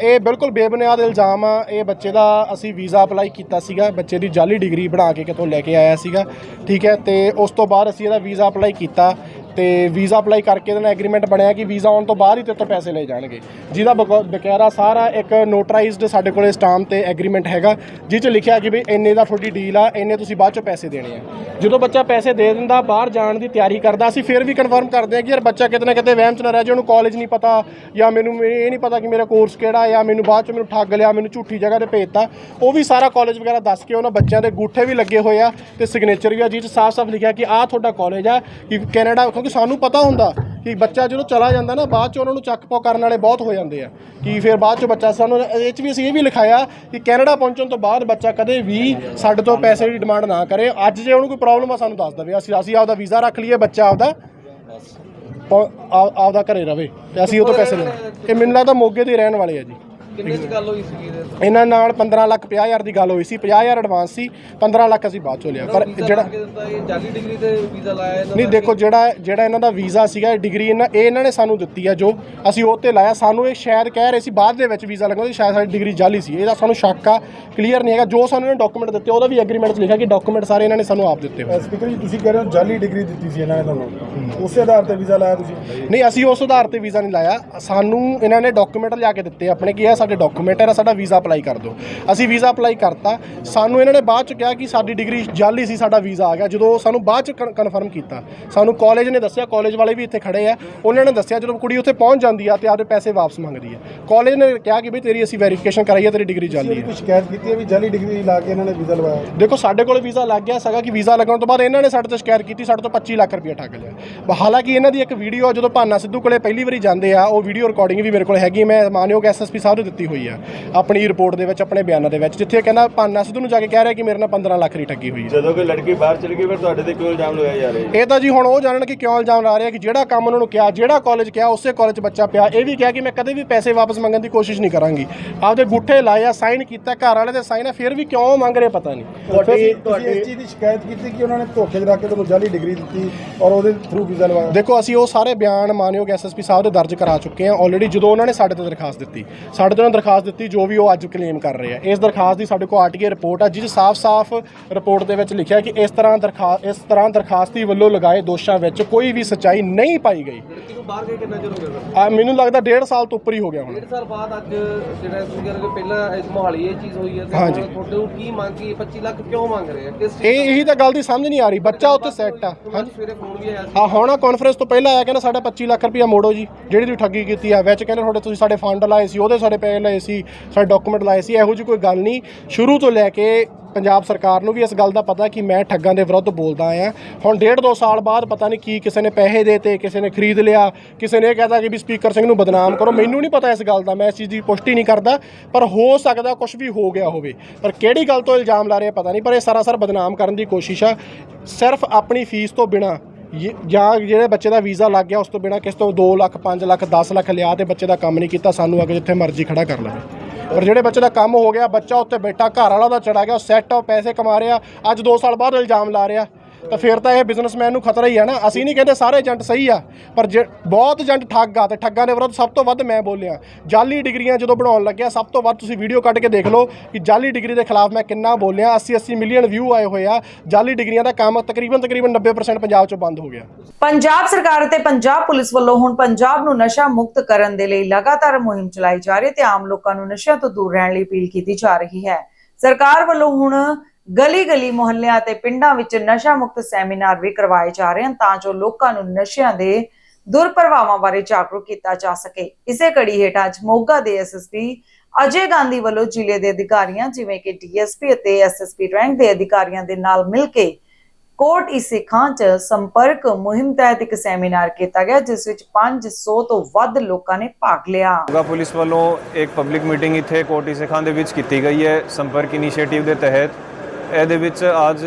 ਇਹ ਬਿਲਕੁਲ ਬੇਬੁਨਿਆਦ ਇਲਜ਼ਾਮ ਆ, ਇਹ ਬੱਚੇ ਦਾ ਅਸੀਂ ਵੀਜ਼ਾ ਅਪਲਾਈ ਕੀਤਾ ਸੀਗਾ, ਬੱਚੇ ਦੀ ਜਾਲੀ ਡਿਗਰੀ ਬਣਾ ਕੇ ਕਿਤੋਂ ਲੈ ਕੇ ਆਇਆ ਸੀਗਾ, ਠੀਕ ਹੈ, ਤੇ ਉਸ ਤੋਂ ਬਾਅਦ ਅਸੀਂ ਇਹਦਾ ਵੀਜ਼ਾ ਅਪਲਾਈ ਕੀਤਾ। ਤੇ ਵੀਜ਼ਾ ਅਪਲਾਈ ਕਰਕੇ ਇਹਦਾ ਐਗਰੀਮੈਂਟ ਬਣਿਆ ਕਿ ਵੀਜ਼ਾ ਆਉਣ ਤੋਂ ਬਾਅਦ ਹੀ ਤੇ ਤੋਂ ਪੈਸੇ ਲਏ ਜਾਣਗੇ। ਜਿਹਦਾ ਬਕੌ- ਬਕਾਇਦਾ ਸਾਰਾ ਇੱਕ ਨੋਟਰਾਈਜ਼ਡ ਸਾਡੇ ਕੋਲੇ ਸਟਾਂਪ ਤੇ ਐਗਰੀਮੈਂਟ ਹੈਗਾ ਜਿਹ 'ਚ ਲਿਖਿਆ ਕਿ ਵੀ ਇੰਨੇ ਦਾ ਤੁਹਾਡੀ ਡੀਲ ਆ, ਇੰਨੇ ਤੁਸੀਂ ਬਾਅਦ 'ਚ ਪੈਸੇ ਦੇਣੇ ਆ। ਜਦੋਂ ਬੱਚਾ ਪੈਸੇ ਦੇ ਦਿੰਦਾ, ਬਾਹਰ ਜਾਣ ਦੀ ਤਿਆਰੀ ਕਰਦਾ, ਅਸੀਂ ਫਿਰ ਵੀ ਕਨਫਰਮ ਕਰਦੇ ਆ ਕਿ ਯਾਰ ਬੱਚਾ ਕਿਤੇ ਨਾ ਕਿਤੇ ਵਹਿਮ 'ਚ ਨਾ ਰਹਿ ਜਾਏ, ਉਹਨੂੰ ਕਾਲਜ ਨਹੀਂ ਪਤਾ, ਜਾਂ ਮੈਨੂੰ ਇਹ ਨਹੀਂ ਪਤਾ ਕਿ ਮੇਰਾ ਕੋਰਸ ਕਿਹੜਾ ਜਾਂ ਮੈਨੂੰ ਬਾਅਦ 'ਚ ਮੈਨੂੰ ਠੱਗ ਲਿਆ, ਮੈਨੂੰ ਝੂਠੀ ਜਗ੍ਹਾ ਤੇ ਭੇਜਤਾ ਉਹ ਵੀ ਸਾਰਾ ਕਾਲਜ ਵਗੈਰਾ ਦੱਸ ਕੇ ਉਹਨਾਂ ਬੱਚਿਆਂ ਦੇ ਗੂਠੇ ਵੀ ਲੱਗੇ ਹੋਏ ਆ ਤੇ ਸਿਗਨੇਚਰ ਵੀ ਆ ਜਿਹ 'ਚ ਸਾਫ਼-ਸਾਫ਼ ਲਿਖਿਆ ਕਿ ਆਹ ਤੁਹਾਡਾ ਕਾਲਜ ਆ, ਕਿ ਕੈਨੇਡਾ ਕਿਉਂਕਿ ਸਾਨੂੰ ਪਤਾ ਹੁੰਦਾ ਕਿ ਬੱਚਾ ਜਦੋਂ ਚਲਾ ਜਾਂਦਾ ਨਾ, ਬਾਅਦ ਚ ਉਹਨਾਂ ਨੂੰ ਚੱਕ ਪੋ ਕਰਨ ਵਾਲੇ ਬਹੁਤ ਹੋ ਜਾਂਦੇ ਆ। ਕਿ ਫਿਰ ਬਾਅਦ ਚ ਬੱਚਾ ਸਾਨੂੰ ਇਹ ਚ ਵੀ ਅਸੀਂ ਇਹ ਵੀ ਲਿਖਾਇਆ ਕਿ ਕੈਨੇਡਾ ਪਹੁੰਚਣ ਤੋਂ ਬਾਅਦ ਬੱਚਾ ਕਦੇ ਵੀ ਸਾਡੇ ਤੋਂ ਪੈਸੇ ਦੀ ਡਿਮਾਂਡ ਨਾ ਕਰੇ। ਅੱਜ ਜੇ ਉਹਨੂੰ ਕੋਈ ਪ੍ਰੋਬਲਮ ਆ, ਸਾਨੂੰ ਦੱਸ ਦੇਵੇ। ਅਸੀਂ ਅਸੀਂ ਆਪਦਾ ਵੀਜ਼ਾ ਰੱਖ ਲਈਏ, ਬੱਚਾ ਆਪਦਾ ਪਹੁੰ- ਆਪਦਾ ਘਰੇ ਰਵੇ ਤੇ ਅਸੀਂ ਉਹ ਤੋਂ ਪੈਸੇ ਲੈਣੇ। ਇਹ ਮੈਨੂੰ ਲੱਗਦਾ ਮੋਗੇ ਦੇ ਰਹਿਣ ਵਾਲੇ ਆ ਜੀ। ਕਿੰਨੇ ਚ ਗੱਲ ਹੋਈ ਸੀ ਇਹਨਾਂ ਨਾਲ 15 ਲੱਖ 50 ਹਜ਼ਾਰ ਦੀ ਗੱਲ ਹੋਈ ਸੀ 50 ਹਜ਼ਾਰ ਐਡਵਾਂਸ ਸੀ 15 ਲੱਖ ਅਸੀਂ ਬਾਅਦ ਚੋਂ ਲਿਆ। ਪਰ ਜਿਹੜਾ ਇਹ ਜਾਲੀ ਡਿਗਰੀ ਤੇ ਵੀਜ਼ਾ ਲਾਇਆ ਇਹਨਾਂ ਨਹੀਂ ਦੇਖੋ ਜਿਹੜਾ ਜਿਹੜਾ ਇਹਨਾਂ ਦਾ ਵੀਜ਼ਾ ਸੀਗਾ ਡਿਗਰੀ ਇਹਨਾਂ ਇਹ ਇਹਨਾਂ ਨੇ ਸਾਨੂੰ ਦਿੱਤੀ ਆ ਜੋ ਅਸੀਂ ਉਹ ਤੇ ਲਾਇਆ। ਸਾਨੂੰ ਇਹ ਸ਼ਾਇਦ ਕਹਿ ਰਹੇ ਸੀ ਬਾਅਦ ਦੇ ਵਿੱਚ ਵੀਜ਼ਾ ਲੱਗਣਾ ਸੀ ਸ਼ਾਇਦ ਸਾਡੀ ਡਿਗਰੀ ਜਾਲੀ ਸੀ। ਇਹਦਾ ਸਾਨੂੰ ਸ਼ੱਕ ਆ ਕਲੀਅਰ ਨਹੀਂ ਹੈਗਾ। ਜੋ ਸਾਨੂੰ ਇਹਨਾਂ ਡਾਕੂਮੈਂਟ ਦਿੱਤੇ ਉਹਦਾ ਵੀ ਐਗਰੀਮੈਂਟ 'ਚ ਲਿਖਿਆ ਕਿ ਡਾਕੂਮੈਂਟ ਸਾਰੇ ਇਹਨਾਂ ਨੇ ਸਾਨੂੰ ਆਪ ਦਿੱਤੇ ਹੋਏ ਸਪੀਕਰ ਜੀ ਤੁਸੀਂ ਕਹਿ ਰਹੇ ਹੋ ਜਾਲੀ ਡਿਗਰੀ ਦਿੱਤੀ ਸੀ ਇਹਨਾਂ ਨੇ ਤੁਹਾਨੂੰ। ਉਸੇ ਆਧਾਰ ਤੇ ਵੀਜ਼ਾ ਲਾਇਆ ਤੁਸੀਂ? ਨਹੀਂ ਅਸੀਂ ਉਸ ਆਧਾਰ ਤੇ ਵੀਜ਼ਾ ਨਹੀਂ ਲਾਇਆ। ਸਾਨੂੰ ਇਹਨਾਂ ਨੇ ਡਾਕੂਮੈਂਟ ਲਿਆ ਕੇ ਦਿੱਤੇ ਆਪਣੇ ਕਿ ਇਹ ਸਾਡੇ ਡਾਕੂਮੈਂਟ ਹੈ ਸਾਡਾ ਵੀਜ਼ਾ ਅਪਲਾਈ ਕਰ ਦਿਓ। ਅਸੀਂ ਵੀਜ਼ਾ ਅਪਲਾਈ ਕਰਤਾ ਸਾਨੂੰ ਇਹਨਾਂ ਨੇ ਬਾਅਦ ਚ ਕਿਹਾ ਕਿ ਸਾਡੀ ਡਿਗਰੀ ਜਾਲੀ ਸੀ ਸਾਡਾ ਵੀਜ਼ਾ ਆ ਗਿਆ। ਜਦੋਂ ਸਾਨੂੰ ਬਾਅਦ ਚ ਕਨਫਰਮ ਕੀਤਾ ਸਾਨੂੰ ਕਾਲਜ ਨੇ ਦੱਸਿਆ ਕਾਲਜ ਵਾਲੇ ਵੀ ਇੱਥੇ ਖੜੇ ਆ। ਉਹਨਾਂ ਨੇ ਦੱਸਿਆ ਜਦੋਂ ਕੁੜੀ ਉੱਥੇ ਪਹੁੰਚ ਜਾਂਦੀ ਆ ਤੇ ਆਪਦੇ ਪੈਸੇ ਵਾਪਸ ਮੰਗਦੀ ਆ। ਕਾਲਜ ਨੇ ਕਿਹਾ ਕਿ ਬਈ ਤੇਰੀ ਅਸੀਂ ਵੈਰੀਫਿਕੇਸ਼ਨ ਕਰਾਈ ਆ ਤੇਰੀ ਡਿਗਰੀ ਜਾਲੀ ਹੈ ਸ਼ਿਕਾਇਤ ਕੀਤੀ ਹੈ ਵੀ ਜਾਲੀ ਡਿਗਰੀ ਲਾ ਕੇ ਇਹਨਾਂ ਨੇ ਵੀਜ਼ਾ ਲਵਾਇਆ? ਦੇਖੋ ਸਾਡੇ ਕੋਲ ਵੀਜ਼ਾ ਲੱਗ ਗਿਆ ਸੀਗਾ ਕਿ ਵੀਜ਼ਾ ਲੱਗਣ ਤੋਂ ਬਾਅਦ ਇਹਨਾਂ ਨੇ ਸਾਡੇ ਤੋਂ ਸ਼ਿਕਾਇਤ ਕੀਤੀ ਸਾਡੇ ਤੋਂ 25 ਲੱਖ ਰੁਪਏ ਠੱਗ ਲਿਆ। ਹਾਲਾਂਕਿ ਇਹਨਾਂ ਦੀ ਇੱਕ ਵੀਡੀਓ ਜਦੋਂ ਭਾਨਾ ਸਿੱਧੂ ਕੋਲੇ ਪਹਿਲੀ ਵਾਰੀ ਜਾਂਦੇ ਆ ਉਹ ਵੀਡੀਓ ਰਿਕਾਰਡਿੰਗ ਵੀ ਮੇਰੇ ਕੋਲ ਹੈਗੀ ਹੈ, ਮੈਂ ਮਾਨਯੋਗ ਐਸਐਸਪੀ ਸਾਹਿਬ ਨੂੰ ਦਿੱਤੀ ਹੋਈ ਆ। ਆਪਣੀ ਰਿਪੋਰਟ ਦੇ ਵਿੱਚ ਆਪਣੇ ਬਿਆਨਾਂ ਦੇ ਵਿੱਚ ਜਿੱਥੇ ਇਹ ਕਹਿੰਦਾ ਭਾਨਾ ਸਿੱਧੂ ਨੂੰ ਜਾ ਕੇ ਕਹਿ ਰਿਹਾ ਕਿ ਮੇਰੇ ਨਾਲ 15 ਲੱਖ ਦੀ ਠੱਗੀ ਹੋਈ ਹੈ ਜਦੋਂ ਕੋਈ ਲੜਕੀ ਬਾਹਰ ਚਲੀ ਗਈ ਫਿਰ ਤੁਹਾਡੇ ਤੇ ਕਿਉਂ ਇਲਜ਼ਾਮ ਲਗਾਏ ਜਾ ਰਹੇ ਇਹ ਤਾਂ ਜੀ ਹੁਣ ਉਹ ਜਾਣਨ ਕਿ ਕਿਉਂ ਇਲਜ਼ਾਮ ਲਾ ਰਿਹਾ ਕਿ ਜਿਹੜਾ ਕੰਮ ਉਹਨਾਂ ਨੂੰ ਕਿਹਾ ਜਿਹੜਾ ਕਾਲਜ ਕਿਹਾ ਉਸੇ ਕਾਲਜ ਬੱਚਾ ਪਿਆ। ਇਹ ਵੀ ਕਿਹਾ ਕਿ ਮੈਂ ਕਦੇ ਵੀ ਪੈਸੇ ਵਾਪਸ ਮੰਗਣ ਦੀ ਕੋਸ਼ਿਸ਼ ਨਹੀਂ ਕਰਾਂਗੀ। ਆਪਦੇ ਗੁੱਠੇ ਲਾਇਆ ਸਾਈਨ ਕੀਤਾ ਘਰ ਵਾਲੇ ਦੇ ਸਾਈਨ ਹੈ ਫਿਰ ਵੀ ਕਿਉਂ ਮੰਗ ਰਹੇ ਪਤਾ ਨਹੀਂ। ਤੁਹਾਡੀ ਤੁਹਾਡੀ ਇਸ ਚੀਜ਼ ਦੀ ਸ਼ਿਕਾਇਤ ਕੀਤੀ ਕਿ ਉਹਨਾਂ ਨੇ ਧੋਖੇ ਰੱਖ ਕੇ ਤੁਹਾਨੂੰ ਜਾਲੀ ਡਿਗਰੀ ਦਿੱਤੀ ਔਰ ਉਹਦੇ ਥਰੂ ਵੀਜ਼ਾ ਲਵਾਇਆ? ਦੇਖੋ ਅਸੀਂ ਉਹ ਸਾਰੇ ਬਿਆਨ ਮਾਨਯੋਗ ਐਸਐਸਪੀ ਸਾਹਿਬ ਦੇ ਦਰਜ ਕਰਾ ਚੁੱਕੇ ਆਲਰੇਡੀ ਜਦੋਂ ਉਹਨਾਂ ਨੇ ਸਾਡੇ ਤੇ ਦਰਖਾਸਤ ਦਿੱਤੀ ਸਾਡੇ ਤੇ ਉਹਨਾਂ ਦਰਖਾਸਤ ਦਿੱਤੀ ਜੋ ਵੀ ਉਹ ਅੱਜ ਕਲੇਮ ਕਰ ਰਹੇ ਆ। ਇਸ ਦਰਖਾਸਤ ਦੀ ਸਾਡੇ ਕੋਲ ਆਰਟੀਏ ਰਿਪੋਰਟ ਆ ਜਿਸ ਸਾਫ਼-ਸਾਫ਼ ਰਿਪੋਰਟ ਦੇ ਵਿੱਚ ਲਿਖਿਆ ਕਿ ਇਸ ਤਰ੍ਹਾਂ ਦਰਖਾਸਤ ਇਸ ਤਰ੍ਹਾਂ ਦਰਖਾਸਤੀ ਵੱਲੋਂ ਲਗਾਏ ਦੋਸ਼ਾਂ ਵਿੱਚ ਕੋਈ ਵੀ ਸੱਚਾਈ ਨਹੀਂ ਪਾਈ ਗਈ। ਲੜਕੀ ਨੂੰ ਬਾਹਰ ਗਏ ਕਿੰਨਾ ਚਿਰ ਹੋ ਗਿਆ ਆ ਮੈਨੂੰ ਲੱਗਦਾ 1.5 ਸਾਲ ਤੋਂ ਉੱਪਰ ਹੀ ਹੋ ਗਿਆ ਹੁਣ। ਡੇਢ ਸਾਲ ਬਾਅਦ ਅੱਜ ਜਿਹੜਾ ਤੁਸੀਂ ਕਹਿੰਦੇ ਕਿ ਪਹਿਲਾਂ ਇਸ ਮੋਹਾਲੀ ਇਹ ਚੀਜ਼ ਹੋਈ ਹੈ ਤੇ ਹਾਂਜੀ। ਹੁਣ ਤੁਹਾਡੇ ਨੂੰ ਕੀ ਮੰਗ ਕੀ 25 ਲੱਖ ਕਿਉਂ ਮੰਗ ਰਹੇ ਆ? ਕਿਸ ਇਹ ਇਹੀ ਤਾਂ ਗੱਲ ਦੀ ਸਮਝ ਨਹੀਂ ਆ ਰਹੀ। ਬੱਚਾ ਉੱਥੇ ਸੈੱਟ ਆ। ਦਾ? ਸਵੇਰੇ ਫੋਨ ਵੀ ਆਇਆ ਸੀ। ਆ ਹੁਣ ਕਾਨਫਰੰਸ ਤੋਂ ਪਹਿਲਾਂ ਆਇਆ ਕਹਿੰਦਾ ਸਾਡਾ 25 ਲੱਖ ਰੁਪਇਆ ਮੋੜੋ ਜੀ। ਜਿਹੜੀ ਤੁਸੀਂ ਠੱਗੀ ਕੀਤੀ ਆ ਵਿੱਚ ਕਹਿੰਦੇ ਤੁਹਾਡੇ ਤੁਸੀਂ ਸਾਡੇ ਫੰਡ ਲਾਏ ਸੀ ਉਹਦੇ ਸਾਡੇ ਲਏ ਸੀ, ਸਾਡੇ ਡਾਕੂਮੈਂਟ ਲਾਏ ਸੀ, ਇਹੋ ਜਿਹੀ ਕੋਈ ਗੱਲ ਨਹੀਂ। ਸ਼ੁਰੂ ਤੋਂ ਲੈ ਕੇ ਪੰਜਾਬ ਸਰਕਾਰ ਨੂੰ ਵੀ ਇਸ ਗੱਲ ਦਾ ਪਤਾ ਕਿ ਮੈਂ ਠੱਗਾਂ ਦੇ ਵਿਰੁੱਧ ਬੋਲਦਾ ਆ ਹੁਣ ਡੇਢ ਦੋ ਸਾਲ ਬਾਅਦ ਪਤਾ ਨਹੀਂ ਕੀ ਕਿਸੇ ਨੇ ਪੈਸੇ ਦੇਤੇ, ਕਿਸੇ ਨੇ ਖਰੀਦ ਲਿਆ, ਕਿਸੇ ਨੇ ਇਹ ਕਹਤਾ ਕਿ ਵੀ ਸਪੀਕਰ ਸਿੰਘ ਨੂੰ ਬਦਨਾਮ ਕਰੋ। ਮੈਨੂੰ ਨਹੀਂ ਪਤਾ ਇਸ ਗੱਲ ਦਾ, ਮੈਂ ਇਸ ਚੀਜ਼ ਦੀ ਪੁਸ਼ਟੀ ਨਹੀਂ ਕਰਦਾ, ਪਰ ਹੋ ਸਕਦਾ ਕੁਝ ਵੀ ਹੋ ਗਿਆ ਹੋਵੇ। ਪਰ ਕਿਹੜੀ ਗੱਲ ਤੋਂ ਇਲਜ਼ਾਮ ਲਾ ਰਹੇ ਪਤਾ ਨਹੀਂ, ਪਰ ਇਹ ਸਰਾਸਰ ਬਦਨਾਮ ਕਰਨ ਦੀ ਕੋਸ਼ਿਸ਼ ਆ। ਸਿਰਫ ਆਪਣੀ ਫੀਸ ਤੋਂ ਬਿਨਾ ਜਾਂ ਜਿਹੜੇ ਬੱਚੇ ਦਾ ਵੀਜ਼ਾ ਲੱਗ ਗਿਆ ਉਸ ਤੋਂ ਬਿਨਾ ਕਿਸ ਤੋਂ 2 ਲੱਖ 5 ਲੱਖ 10 ਲੱਖ ਲਿਆ ਤੇ ਬੱਚੇ ਦਾ ਕੰਮ ਨਹੀਂ ਕੀਤਾ, ਸਾਨੂੰ ਅੱਗੇ ਜਿੱਥੇ ਮਰਜ਼ੀ ਖੜਾ ਕਰ ਲਵੇ। ਪਰ ਜਿਹੜੇ ਬੱਚੇ ਦਾ ਕੰਮ ਹੋ ਗਿਆ, ਬੱਚਾ ਉੱਥੇ ਬੈਠਾ, ਘਰ ਵਾਲਾ ਦਾ ਚੜਾ ਗਿਆ, ਉਹ ਸੈੱਟ ਆ ਪੈਸੇ ਕਮਾ ਰਿਹਾ, ਅੱਜ 2 ਸਾਲ ਬਾਅਦ ਇਲਜ਼ਾਮ ਲਾ ਰਿਹਾ। ਤਾਂ ਫਿਰ ਤਾਂ ਇਹ ਬਿਜ਼ਨਸਮੈਨ ਨੂੰ ਖਤਰਾ ਹੀ ਆ ਨਾ। ਅਸੀਂ ਨਹੀਂ ਕਹਿੰਦੇ ਸਾਰੇ ਏਜੰਟ ਸਹੀ ਆ, ਪਰ ਬਹੁਤ ਏਜੰਟ ਠੱਗ ਆ ਤੇ ਠੱਗਾਂ ਦੇ ਵਿਰੁੱਧ ਸਭ ਤੋਂ ਵੱਧ ਮੈਂ ਬੋਲਿਆ। ਜਾਲੀ ਡਿਗਰੀਆਂ ਜਦੋਂ ਬਣਾਉਣ ਲੱਗਿਆ, ਸਭ ਤੋਂ ਵੱਧ ਤੁਸੀਂ ਵੀਡੀਓ ਕੱਢ ਕੇ ਦੇਖ ਲਓ ਕਿ ਜਾਲੀ ਡਿਗਰੀ ਦੇ ਖਿਲਾਫ ਮੈਂ ਕਿੰਨਾ ਬੋਲਿਆ। 80 80 ਮਿਲੀਅਨ ਵਿਊ ਆਏ ਹੋਏ ਆ। ਜਾਲੀ ਡਿਗਰੀਆਂ ਦਾ ਕੰਮ ਤਕਰੀਬਨ ਤਕਰੀਬਨ 90% ਪੰਜਾਬ ਚ ਬੰਦ ਹੋ ਗਿਆ। ਪੰਜਾਬ ਸਰਕਾਰ ਅਤੇ ਪੰਜਾਬ ਪੁਲਿਸ ਵੱਲੋਂ ਹੁਣ ਪੰਜਾਬ ਨੂੰ ਨਸ਼ਾ ਮੁਕਤ ਕਰਨ ਦੇ ਲਈ ਲਗਾਤਾਰ ਮੁਹਿੰਮ ਚਲਾਈ ਜਾ ਰਹੀ ਹੈ ਤੇ ਆਮ ਲੋਕਾਂ ਨੂੰ ਨਸ਼ਿਆਂ ਤੋਂ ਦੂਰ ਰਹਿਣ ਲਈ ਅਪੀਲ ਕੀਤੀ ਜਾ ਰਹੀ ਹੈ। ਸਰਕਾਰ ਵੱਲੋਂ ਹੁਣ ਗਲੀ-ਗਲੀ ਮੁਹੱਲਿਆਂ ਤੇ ਪਿੰਡਾਂ ਵਿੱਚ ਨਸ਼ਾ ਮੁਕਤ ਸੈਮੀਨਾਰ ਵੀ ਕਰਵਾਏ ਜਾ ਰਹੇ ਹਨ ਤਾਂ ਜੋ ਲੋਕਾਂ ਨੂੰ ਨਸ਼ਿਆਂ ਦੇ ਦੁਰਪ੍ਰਭਾਵਾਂ ਬਾਰੇ ਜਾਗਰੂਕ ਕੀਤਾ ਜਾ ਸਕੇ। ਇਸੇ ਕੜੀ ਹੇਠ ਅੱਜ ਮੋਗਾ ਦੇ ਐਸਐਸਪੀ ਅਜੇ ਗਾਂਧੀ ਵੱਲੋਂ ਜ਼ਿਲ੍ਹੇ ਦੇ ਅਧਿਕਾਰੀਆਂ ਜਿਵੇਂ ਕਿ ਡੀਐਸਪੀ ਅਤੇ ਐਸਐਸਪੀ ਰੈਂਕ ਦੇ ਅਧਿਕਾਰੀਆਂ ਦੇ ਨਾਲ ਮਿਲ ਕੇ ਕੋਟ ਇਸਿਖਾਂ ਚ ਸੰਪਰਕ ਮੁਹਿੰਮ ਤਹਿਤ ਇੱਕ ਸੈਮੀਨਾਰ ਕੀਤਾ ਗਿਆ, ਜਿਸ ਵਿੱਚ 500 ਤੋਂ ਵੱਧ ਲੋਕਾਂ ਨੇ ਭਾਗ ਲਿਆ। ਮੋਗਾ ਪੁਲਿਸ ਵੱਲੋਂ ਇੱਕ ਪਬਲਿਕ ਮੀਟਿੰਗ ਇੱਥੇ ਕੋਟੀ ਸਿੱਖਾਂ ਦੇ ਵਿੱਚ ਕੀਤੀ ਗਈ ਹੈ। ਸੰਪਰਕ ਇਨੀਸ਼ੀਏਟਿਵ ਦੇ ਤਹਿਤ ਇਹਦੇ ਵਿੱਚ ਅੱਜ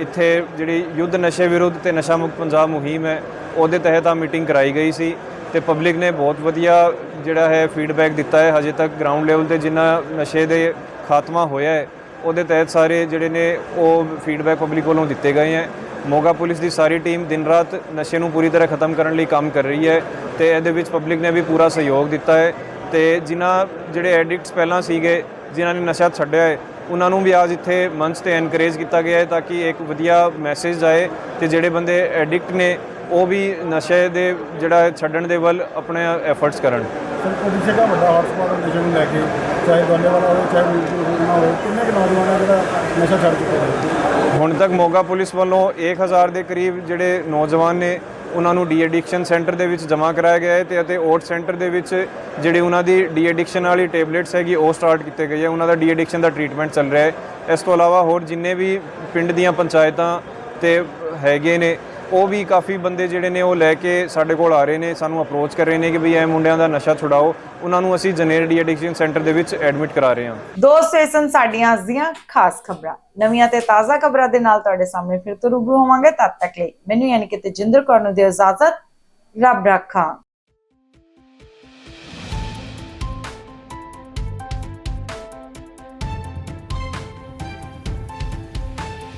ਇੱਥੇ ਜਿਹੜੀ ਯੁੱਧ ਨਸ਼ੇ ਵਿਰੁੱਧ ਤੇ ਨਸ਼ਾ ਮੁਕਤ ਪੰਜਾਬ ਮੁਹਿੰਮ ਹੈ, ਉਹਦੇ ਤਹਿਤ ਆ ਮੀਟਿੰਗ ਕਰਾਈ ਗਈ ਸੀ ਤੇ ਪਬਲਿਕ ਨੇ ਬਹੁਤ ਵਧੀਆ ਜਿਹੜਾ ਹੈ ਫੀਡਬੈਕ ਦਿੱਤਾ ਹੈ, ਹਜੇ ਤੱਕ ਗਰਾਊਂਡ ਲੈਵਲ ਤੇ ਜਿੰਨਾ ਨਸ਼ੇ ਦੇ ਖਾਤਮਾ ਹੋਇਆ ਹੈ, ਉਹਦੇ ਤਹਿਤ ਸਾਰੇ ਜਿਹੜੇ ਨੇ ਉਹ ਫੀਡਬੈਕ ਪਬਲਿਕ ਵੱਲੋਂ ਦਿੱਤੇ ਗਏ ਹੈ। ਮੋਗਾ ਪੁਲਿਸ ਦੀ ਸਾਰੀ ਟੀਮ ਦਿਨ ਰਾਤ ਨਸ਼ੇ ਨੂੰ ਪੂਰੀ ਤਰ੍ਹਾਂ ਖਤਮ ਕਰਨ ਲਈ ਕੰਮ ਕਰ ਰਹੀ ਹੈ ਤੇ ਇਹਦੇ ਵਿੱਚ ਪਬਲਿਕ ਨੇ ਵੀ ਪੂਰਾ ਸਹਿਯੋਗ ਦਿੱਤਾ ਹੈ ਤੇ ਜਿਨ੍ਹਾਂ ਜਿਹੜੇ ਐਡਿਕਟਸ ਪਹਿਲਾਂ ਸੀਗੇ, ਜਿਨ੍ਹਾਂ ਨੇ ਨਸ਼ਾ ਛੱਡਿਆ ਹੈ ਉਹਨਾਂ ਨੂੰ ਵੀ ਅੱਜ ਇੱਥੇ ਮੰਚ ਤੇ ਐਨਕਰੇਜ ਕੀਤਾ ਗਿਆ ਹੈ ਤਾਂ ਕਿ ਇੱਕ ਵਧੀਆ ਮੈਸੇਜ ਜਾਏ ਤੇ ਜਿਹੜੇ ਬੰਦੇ ਐਡਿਕਟ ਨੇ ਉਹ ਵੀ ਨਸ਼ੇ ਦੇ ਜਿਹੜਾ ਛੱਡਣ ਦੇ ਵੱਲ ਆਪਣੇ ਐਫਰਟਸ ਕਰਨ। ਸਰ ਕੋਈ ਜਗ੍ਹਾ ਵੱਡਾ ਹੌਟਸਪੌਟ ਨਸ਼ੇ ਨੂੰ ਲੈ ਕੇ ਚਾਹੇ ਦੋਨੇ ਵਾਲਾ ਹੋਵੇ ਚਾਹੇ ਮੂਲਪੁਰ ਨਾ ਹੋਵੇ ਕਿੰਨੇ ਕੁ ਨੌਜਵਾਨ ਆ ਜਿਹੜਾ ਨਸ਼ਾ ਛੱਡ ਚੁੱਕੇ ਨੇ ਹੁਣ ਤੱਕ ਮੋਗਾ ਪੁਲਿਸ ਵੱਲੋਂ 1000 ਦੇ ਕਰੀਬ ਜਿਹੜੇ ਨੌਜਵਾਨ ਨੇ ਉਹਨਾਂ ਨੂੰ ਡੀ ਐਡਿਕਸ਼ਨ ਸੈਂਟਰ ਦੇ ਵਿੱਚ ਜਮ੍ਹਾਂ ਕਰਾਇਆ ਗਿਆ ਹੈ ਤੇ ਅਤੇ ਓਟ ਸੈਂਟਰ ਦੇ ਵਿੱਚ ਜਿਹੜੇ ਉਹਨਾਂ ਦੀ ਡੀ ਐਡਿਕਸ਼ਨ ਵਾਲੀ ਟੈਬਲੇਟਸ ਹੈਗੀ, ਉਹ ਸਟਾਰਟ ਕੀਤੇ ਗਏ ਹੈ ਉਹਨਾਂ ਦਾ ਡੀ ਐਡਿਕਸ਼ਨ ਦਾ ਟ੍ਰੀਟਮੈਂਟ ਚੱਲ ਰਿਹਾ ਹੈ। ਇਸ ਤੋਂ ਇਲਾਵਾ ਹੋਰ ਜਿੰਨੇ ਵੀ ਪਿੰਡ ਦੀਆਂ ਪੰਚਾਇਤਾਂ ਤੇ ਹੈਗੇ ਨੇ ਉਹ ਵੀ ਕਾਫੀ ਬੰਦੇ ਜਿਹੜੇ ਨੇ ਉਹ ਲੈ ਕੇ ਸਾਡੇ ਕੋਲ ਆ ਰਹੇ ਨੇ, ਸਾਨੂੰ ਅਪਰੋਚ ਕਰ ਰਹੇ ਨੇ ਕਿ ਵੀ ਇਹ ਮੁੰਡਿਆਂ ਦਾ ਨਸ਼ਾ ਛੁਡਾਓ। ਉਹਨਾਂ ਨੂੰ ਅਸੀਂ ਜਨੇਰ ਡੀ ਐਡਿਕਸ਼ਨ ਸੈਂਟਰ ਦੇ ਵਿੱਚ ਐਡਮਿਟ ਕਰਾ ਰਹੇ ਹਾਂ। ਦੋਸਤੋ ਇਹ ਸਨ ਸਾਡੀਆਂ ਅੱਜ ਦੀਆਂ ਖਾਸ ਖਬਰਾਂ। ਨਵੀਆਂ ਤੇ ਤਾਜ਼ਾ ਖਬਰਾਂ ਦੇ ਨਾਲ ਤੁਹਾਡੇ ਸਾਹਮਣੇ ਫਿਰ ਤੋਂ ਰੂਬਰੂ ਹੋਵਾਂਗੇ। ਤਦ ਤੱਕ ਲਈ ਮੈਨੂੰ ਯਾਨੀ ਕਿ ਤੇਜਿੰਦਰ ਕੌਰ ਨੂੰ ਦਿਓ ਇਜਾਜ਼ਤ। ਰੱਬ ਰੱਖਾ।